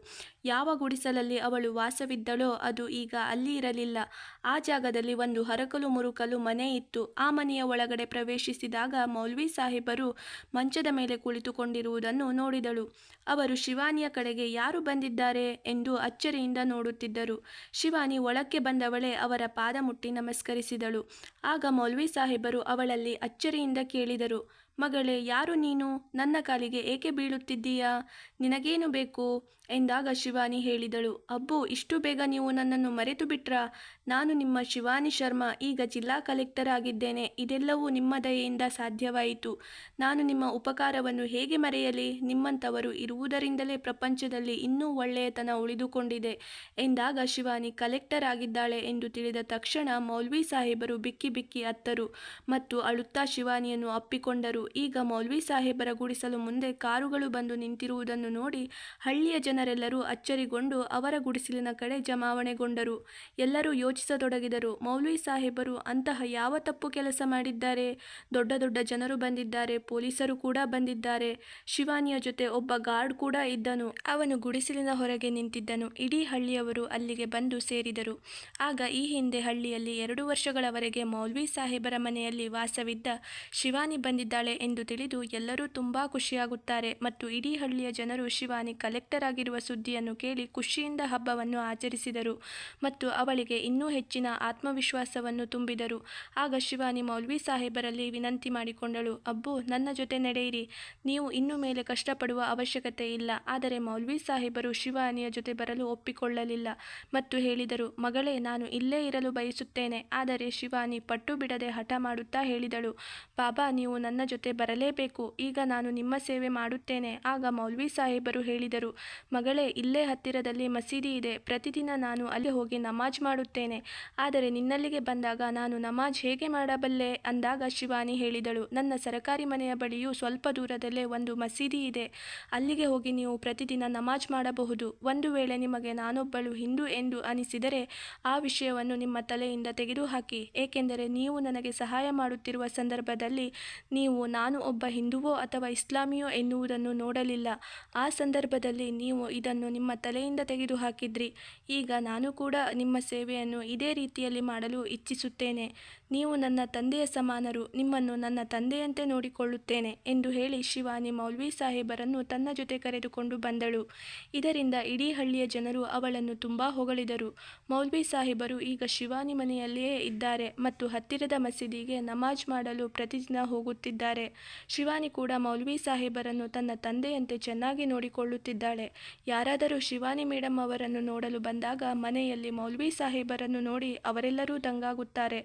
ಯಾವ ಗುಡಿಸಲಲ್ಲಿ ಅವಳು ವಾಸವಿದ್ದಳೋ ಅದು ಈಗ ಅಲ್ಲಿ ಇರಲಿಲ್ಲ. ಆ ಜಾಗದಲ್ಲಿ ಒಂದು ಹರಕಲು ಮುರುಕಲು ಮನೆ ಇತ್ತು. ಆ ಮನೆಯ ಒಳಗಡೆ ಪ್ರವೇಶಿಸಿದಾಗ ಮೌಲ್ವಿ ಸಾಹೇಬರು ಮಂಚದ ಮೇಲೆ ಕುಳಿತುಕೊಂಡಿರುವುದನ್ನು ನೋಡಿದಳು. ಅವರು, ಶಿವಾನಿಯ ಕಡೆಗೆ ಯಾರು ಬಂದಿದ್ದಾರೆ ಎಂದು ಅಚ್ಚರಿಯಿಂದ ನೋಡುತ್ತಿದ್ದರು. ಶಿವಾನಿ ಒಳಕ್ಕೆ ಬಂದವಳೆ ಅವರ ಪಾದ ಮುಟ್ಟಿ ನಮಸ್ಕರಿಸಿದಳು. ಆಗ ಮೌಲ್ವಿ ಸಾಹೇಬರು ಅವಳಲ್ಲಿ ಅಚ್ಚರಿಯಿಂದ ಕೇಳಿದರು. ಮಗಳೇ, ಯಾರು ನೀನು? ನನ್ನ ಕಾಲಿಗೆ ಏಕೆ ಬೀಳುತ್ತಿದ್ದೀಯಾ? ನಿನಗೇನು ಬೇಕು? ಎಂದಾಗ ಶಿವಾನಿ ಹೇಳಿದಳು, ಅಬ್ಬು, ಇಷ್ಟು ಬೇಗ ನೀವು ನನ್ನನ್ನು ಮರೆತು ಬಿಟ್ರಾ ನಾನು ನಿಮ್ಮ ಶಿವಾನಿ ಶರ್ಮಾ, ಈಗ ಜಿಲ್ಲಾ ಕಲೆಕ್ಟರ್ ಆಗಿದ್ದೇನೆ. ಇದೆಲ್ಲವೂ ನಿಮ್ಮ ದಯೆಯಿಂದ ಸಾಧ್ಯವಾಯಿತು. ನಾನು ನಿಮ್ಮ ಉಪಕಾರವನ್ನು ಹೇಗೆ ಮರೆಯಲಿ? ನಿಮ್ಮಂಥವರು ಇರುವುದರಿಂದಲೇ ಪ್ರಪಂಚದಲ್ಲಿ ಇನ್ನೂ ಒಳ್ಳೆಯತನ ಉಳಿದುಕೊಂಡಿದೆ ಎಂದಾಗ ಶಿವಾನಿ ಕಲೆಕ್ಟರ್ ಆಗಿದ್ದಾಳೆ ಎಂದು ತಿಳಿದ ತಕ್ಷಣ ಮೌಲ್ವಿ ಸಾಹೇಬರು ಬಿಕ್ಕಿ ಬಿಕ್ಕಿ ಅತ್ತರು ಮತ್ತು ಅಳುತ್ತಾ ಶಿವಾನಿಯನ್ನು ಅಪ್ಪಿಕೊಂಡರು. ಈಗ ಮೌಲ್ವಿ ಸಾಹೇಬರ ಗುಡಿಸಲು ಮುಂದೆ ಕಾರುಗಳು ಬಂದು ನಿಂತಿರುವುದನ್ನು ನೋಡಿ ಹಳ್ಳಿಯ ಜನರೆಲ್ಲರೂ ಅಚ್ಚರಿಗೊಂಡು ಅವರ ಗುಡಿಸಲಿನ ಕಡೆ ಜಮಾವಣೆಗೊಂಡರು. ಎಲ್ಲರೂ ಯೋಚಿಸತೊಡಗಿದರು. ಮೌಲ್ವಿ ಸಾಹೇಬರು, ಅಂತಹ ಯಾವ ತಪ್ಪು ಕೆಲಸ ಮಾಡಿದ್ದಾರೆ? ದೊಡ್ಡ ದೊಡ್ಡ ಜನರು ಬಂದಿದ್ದಾರೆ, ಪೊಲೀಸರು ಕೂಡ ಬಂದಿದ್ದಾರೆ. ಶಿವಾನಿಯ ಜೊತೆ ಒಬ್ಬ ಗಾರ್ಡ್ ಕೂಡ ಇದ್ದನು. ಅವನು ಗುಡಿಸಲಿನ ಹೊರಗೆ ನಿಂತಿದ್ದನು. ಇಡೀ ಹಳ್ಳಿಯವರು ಅಲ್ಲಿಗೆ ಬಂದು ಸೇರಿದರು. ಆಗ ಈ ಹಿಂದೆ ಹಳ್ಳಿಯಲ್ಲಿ ಎರಡು ವರ್ಷಗಳವರೆಗೆ ಮೌಲ್ವಿ ಸಾಹೇಬರ ಮನೆಯಲ್ಲಿ ವಾಸವಿದ್ದ ಶಿವಾನಿ ಬಂದಿದ್ದಾಳೆ. ಎಂದು ತಿಳಿದು ಎಲ್ಲರೂ ತುಂಬಾ ಖುಷಿಯಾಗುತ್ತಾರೆ ಮತ್ತು ಇಡೀ ಹಳ್ಳಿಯ ಜನರು ಶಿವಾನಿ ಕಲೆಕ್ಟರ್ ಆಗಿರುವ ಸುದ್ದಿಯನ್ನು ಕೇಳಿ ಖುಷಿಯಿಂದ ಹಬ್ಬವನ್ನು ಆಚರಿಸಿದರು ಮತ್ತು ಅವಳಿಗೆ ಇನ್ನೂ ಹೆಚ್ಚಿನ ಆತ್ಮವಿಶ್ವಾಸವನ್ನು ತುಂಬಿದರು. ಆಗ ಶಿವಾನಿ ಮೌಲ್ವಿ ಸಾಹೇಬರಲ್ಲಿ ವಿನಂತಿ ಮಾಡಿಕೊಂಡಳು, ಅಬ್ಬು, ನನ್ನ ಜೊತೆ ನಡೆಯಿರಿ, ನೀವು ಇನ್ನು ಮೇಲೆ ಕಷ್ಟಪಡುವ ಅವಶ್ಯಕತೆ ಇಲ್ಲ. ಆದರೆ ಮೌಲ್ವಿ ಸಾಹೇಬರು ಶಿವಾನಿಯ ಜೊತೆ ಬರಲು ಒಪ್ಪಿಕೊಳ್ಳಲಿಲ್ಲ ಮತ್ತು ಹೇಳಿದರು, ಮಗಳೇ, ನಾನು ಇಲ್ಲೇ ಇರಲು ಬಯಸುತ್ತೇನೆ. ಆದರೆ ಶಿವಾನಿ ಪಟ್ಟು ಬಿಡದೆ ಹಠ ಮಾಡುತ್ತಾ ಹೇಳಿದಳು, ಬಾಬಾ, ನೀವು ನನ್ನ ಜೊತೆ ಬರಲೇಬೇಕು. ಈಗ ನಾನು ನಿಮ್ಮ ಸೇವೆ ಮಾಡುತ್ತೇನೆ. ಆಗ ಮೌಲ್ವಿ ಸಾಹೇಬರು ಹೇಳಿದರು, ಮಗಳೇ, ಇಲ್ಲೇ ಹತ್ತಿರದಲ್ಲಿ ಮಸೀದಿ ಇದೆ. ಪ್ರತಿದಿನ ನಾನು ಅಲ್ಲಿ ಹೋಗಿ ನಮಾಜ್ ಮಾಡುತ್ತೇನೆ. ಆದರೆ ನಿನ್ನಲ್ಲಿಗೆ ಬಂದಾಗ ನಾನು ನಮಾಜ್ ಹೇಗೆ ಮಾಡಬಲ್ಲೆ? ಅಂದಾಗ ಶಿವಾನಿ ಹೇಳಿದಳು, ನನ್ನ ಸರಕಾರಿ ಮನೆಯ ಬಳಿಯೂ ಸ್ವಲ್ಪ ದೂರದಲ್ಲೇ ಒಂದು ಮಸೀದಿ ಇದೆ. ಅಲ್ಲಿಗೆ ಹೋಗಿ ನೀವು ಪ್ರತಿದಿನ ನಮಾಜ್ ಮಾಡಬಹುದು. ಒಂದು ವೇಳೆ ನಿಮಗೆ ನಾನೊಬ್ಬಳು ಹಿಂದೂ ಎಂದು ಅನಿಸಿದರೆ ಆ ವಿಷಯವನ್ನು ನಿಮ್ಮ ತಲೆಯಿಂದ ತೆಗೆದುಹಾಕಿ. ಏಕೆಂದರೆ ನೀವು ನನಗೆ ಸಹಾಯ ಮಾಡುತ್ತಿರುವ ಸಂದರ್ಭದಲ್ಲಿ ನೀವು ನಾನು ಒಬ್ಬ ಹಿಂದುವೋ ಅಥವಾ ಇಸ್ಲಾಮಿಯೋ ಎನ್ನುವುದನ್ನು ನೋಡಲಿಲ್ಲ. ಆ ಸಂದರ್ಭದಲ್ಲಿ ನೀವು ಇದನ್ನು ನಿಮ್ಮ ತಲೆಯಿಂದ ತೆಗೆದುಹಾಕಿದ್ರಿ. ಈಗ ನಾನು ಕೂಡ ನಿಮ್ಮ ಸೇವೆಯನ್ನು ಇದೇ ರೀತಿಯಲ್ಲಿ ಮಾಡಲು ಇಚ್ಛಿಸುತ್ತೇನೆ. ನೀವು ನನ್ನ ತಂದೆಯ ಸಮಾನರು, ನಿಮ್ಮನ್ನು ನನ್ನ ತಂದೆಯಂತೆ ನೋಡಿಕೊಳ್ಳುತ್ತೇನೆ ಎಂದು ಹೇಳಿ ಶಿವಾನಿ ಮೌಲ್ವಿ ಸಾಹೇಬರನ್ನು ತನ್ನ ಜೊತೆ ಕರೆದುಕೊಂಡು ಬಂದಳು. ಇದರಿಂದ ಇಡೀ ಹಳ್ಳಿಯ ಜನರು ಅವಳನ್ನು ತುಂಬ ಹೊಗಳಿದರು. ಮೌಲ್ವಿ ಸಾಹೇಬರು ಈಗ ಶಿವಾನಿ ಮನೆಯಲ್ಲಿಯೇ ಇದ್ದಾರೆ ಮತ್ತು ಹತ್ತಿರದ ಮಸೀದಿಗೆ ನಮಾಜ್ ಮಾಡಲು ಪ್ರತಿದಿನ ಹೋಗುತ್ತಿದ್ದಾರೆ. ಶಿವಾನಿ ಕೂಡ ಮೌಲ್ವಿ ಸಾಹೇಬರನ್ನು ತನ್ನ ತಂದೆಯಂತೆ ಚೆನ್ನಾಗಿ ನೋಡಿಕೊಳ್ಳುತ್ತಿದ್ದಾಳೆ. ಯಾರಾದರೂ ಶಿವಾನಿ ಮೇಡಮ್ ಅವರನ್ನು ನೋಡಲು ಬಂದಾಗ ಮನೆಯಲ್ಲಿ ಮೌಲ್ವಿ ಸಾಹೇಬರನ್ನು ನೋಡಿ ಅವರೆಲ್ಲರೂ ದಂಗಾಗುತ್ತಾರೆ.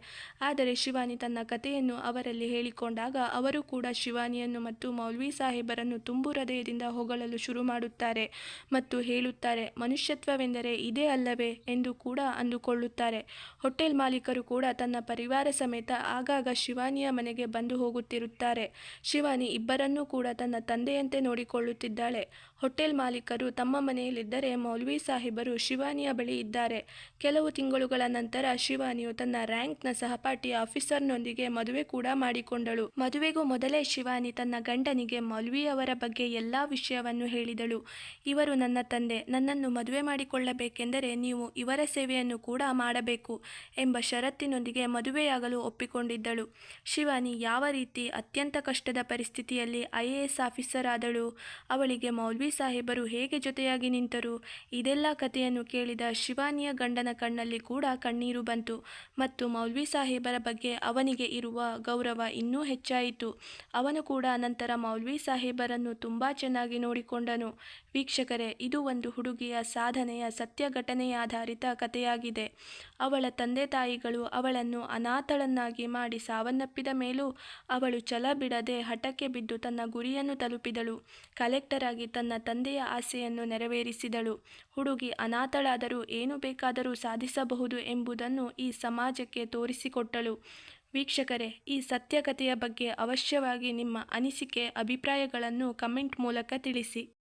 ಆದರೆ ಶಿವಾನಿ ತನ್ನ ಕಥೆಯನ್ನು ಅವರಲ್ಲಿ ಹೇಳಿಕೊಂಡಾಗ ಅವರು ಕೂಡ ಶಿವಾನಿಯನ್ನು ಮತ್ತು ಮೌಲ್ವಿ ಸಾಹೇಬರನ್ನು ತುಂಬು ಹೃದಯದಿಂದ ಹೊಗಳಲು ಶುರು ಮಾಡುತ್ತಾರೆ ಮತ್ತು ಹೇಳುತ್ತಾರೆ, ಮನುಷ್ಯತ್ವವೆಂದರೆ ಇದೇ ಅಲ್ಲವೇ? ಎಂದು ಕೂಡ ಅಂದುಕೊಳ್ಳುತ್ತಾರೆ. ಹೋಟೆಲ್ ಮಾಲೀಕರು ಕೂಡ ತನ್ನ ಪರಿವಾರ ಸಮೇತ ಆಗಾಗ ಶಿವಾನಿಯ ಮನೆಗೆ ಬಂದು ಹೋಗುತ್ತಿರುತ್ತಾರೆ. ಶಿವಾನಿ ಇಬ್ಬರನ್ನೂ ಕೂಡ ತನ್ನ ತಂದೆಯಂತೆ ನೋಡಿಕೊಳ್ಳುತ್ತಿದ್ದಾಳೆ. ಹೋಟೆಲ್ ಮಾಲೀಕರು ತಮ್ಮ ಮನೆಯಲ್ಲಿದ್ದರೆ ಮೌಲ್ವಿ ಸಾಹೇಬರು ಶಿವಾನಿಯ ಬಳಿ ಇದ್ದಾರೆ. ಕೆಲವು ತಿಂಗಳುಗಳ ನಂತರ ಶಿವಾನಿಯು ತನ್ನ ರ್ಯಾಂಕ್ನ ಸಹಪಾಠಿ ಆಫೀಸರ್ನೊಂದಿಗೆ ಮದುವೆ ಕೂಡ ಮಾಡಿಕೊಂಡಳು. ಮದುವೆಗೂ ಮೊದಲೇ ಶಿವಾನಿ ತನ್ನ ಗಂಡನಿಗೆ ಮೌಲ್ವಿ ಅವರ ಬಗ್ಗೆ ಎಲ್ಲ ವಿಷಯವನ್ನು ಹೇಳಿದಳು. ಇವರು ನನ್ನ ತಂದೆ, ನನ್ನನ್ನು ಮದುವೆ ಮಾಡಿಕೊಳ್ಳಬೇಕೆಂದರೆ ನೀವು ಇವರ ಸೇವೆಯನ್ನು ಕೂಡ ಮಾಡಬೇಕು ಎಂಬ ಷರತ್ತಿನೊಂದಿಗೆ ಮದುವೆಯಾಗಲು ಒಪ್ಪಿಕೊಂಡಿದ್ದಳು. ಶಿವಾನಿ ಯಾವ ರೀತಿ ಅತ್ಯಂತ ಕಷ್ಟದ ಪರಿಸ್ಥಿತಿಯಲ್ಲಿ ಐ ಎ ಎಸ್ ಆಫೀಸರ್ ಆದಳು, ಅವಳಿಗೆ ಮೌಲ್ವಿ ಸಾಹೇಬರು ಹೇಗೆ ಜೊತೆಯಾಗಿ ನಿಂತರು? ಇದೆಲ್ಲ ಕಥೆಯನ್ನು ಕೇಳಿದ ಶಿವಾನಿಯ ಗಂಡನ ಕಣ್ಣಲ್ಲಿ ಕೂಡ ಕಣ್ಣೀರು ಬಂತು. ಮತ್ತು ಮೌಲ್ವಿ ಸಾಹೇಬರ ಬಗ್ಗೆ ಅವನಿಗೆ ಇರುವ ಗೌರವ ಇನ್ನೂ ಹೆಚ್ಚಾಯಿತು. ಅವನು ಕೂಡ ನಂತರ ಮೌಲ್ವಿ ಸಾಹೇಬರನ್ನು ತುಂಬ ಚೆನ್ನಾಗಿ ನೋಡಿಕೊಂಡನು. ವೀಕ್ಷಕರೇ, ಇದು ಒಂದು ಹುಡುಗಿಯ ಸಾಧನೆಯ ಸತ್ಯ ಘಟನೆಯಾಧಾರಿತ ಕಥೆಯಾಗಿದೆ. ಅವಳ ತಂದೆ ತಾಯಿಗಳು ಅವಳನ್ನು ಅನಾಥಳನ್ನಾಗಿ ಮಾಡಿ ಸಾವನ್ನಪ್ಪಿದ ಮೇಲೂ ಅವಳು ಛಲ ಬಿಡದೆ ಹಠಕ್ಕೆ ಬಿದ್ದು ತನ್ನ ಗುರಿಯನ್ನು ತಲುಪಿದಳು. ಕಲೆಕ್ಟರ್ ಆಗಿ ತನ್ನ ತಂದೆಯ ಆಸೆಯನ್ನು ನೆರವೇರಿಸಿದಳು. ಹುಡುಗಿ ಅನಾಥಳಾದರೂ ಏನು ಬೇಕಾದರೂ ಸಾಧಿಸಬಹುದು ಎಂಬುದನ್ನು ಈ ಸಮಾಜಕ್ಕೆ ತೋರಿಸಿಕೊಟ್ಟಳು. ವೀಕ್ಷಕರೇ, ಈ ಸತ್ಯಕತೆಯ ಬಗ್ಗೆ ಅವಶ್ಯವಾಗಿ ನಿಮ್ಮ ಅನಿಸಿಕೆ, ಅಭಿಪ್ರಾಯಗಳನ್ನು ಕಮೆಂಟ್ ಮೂಲಕ ತಿಳಿಸಿ.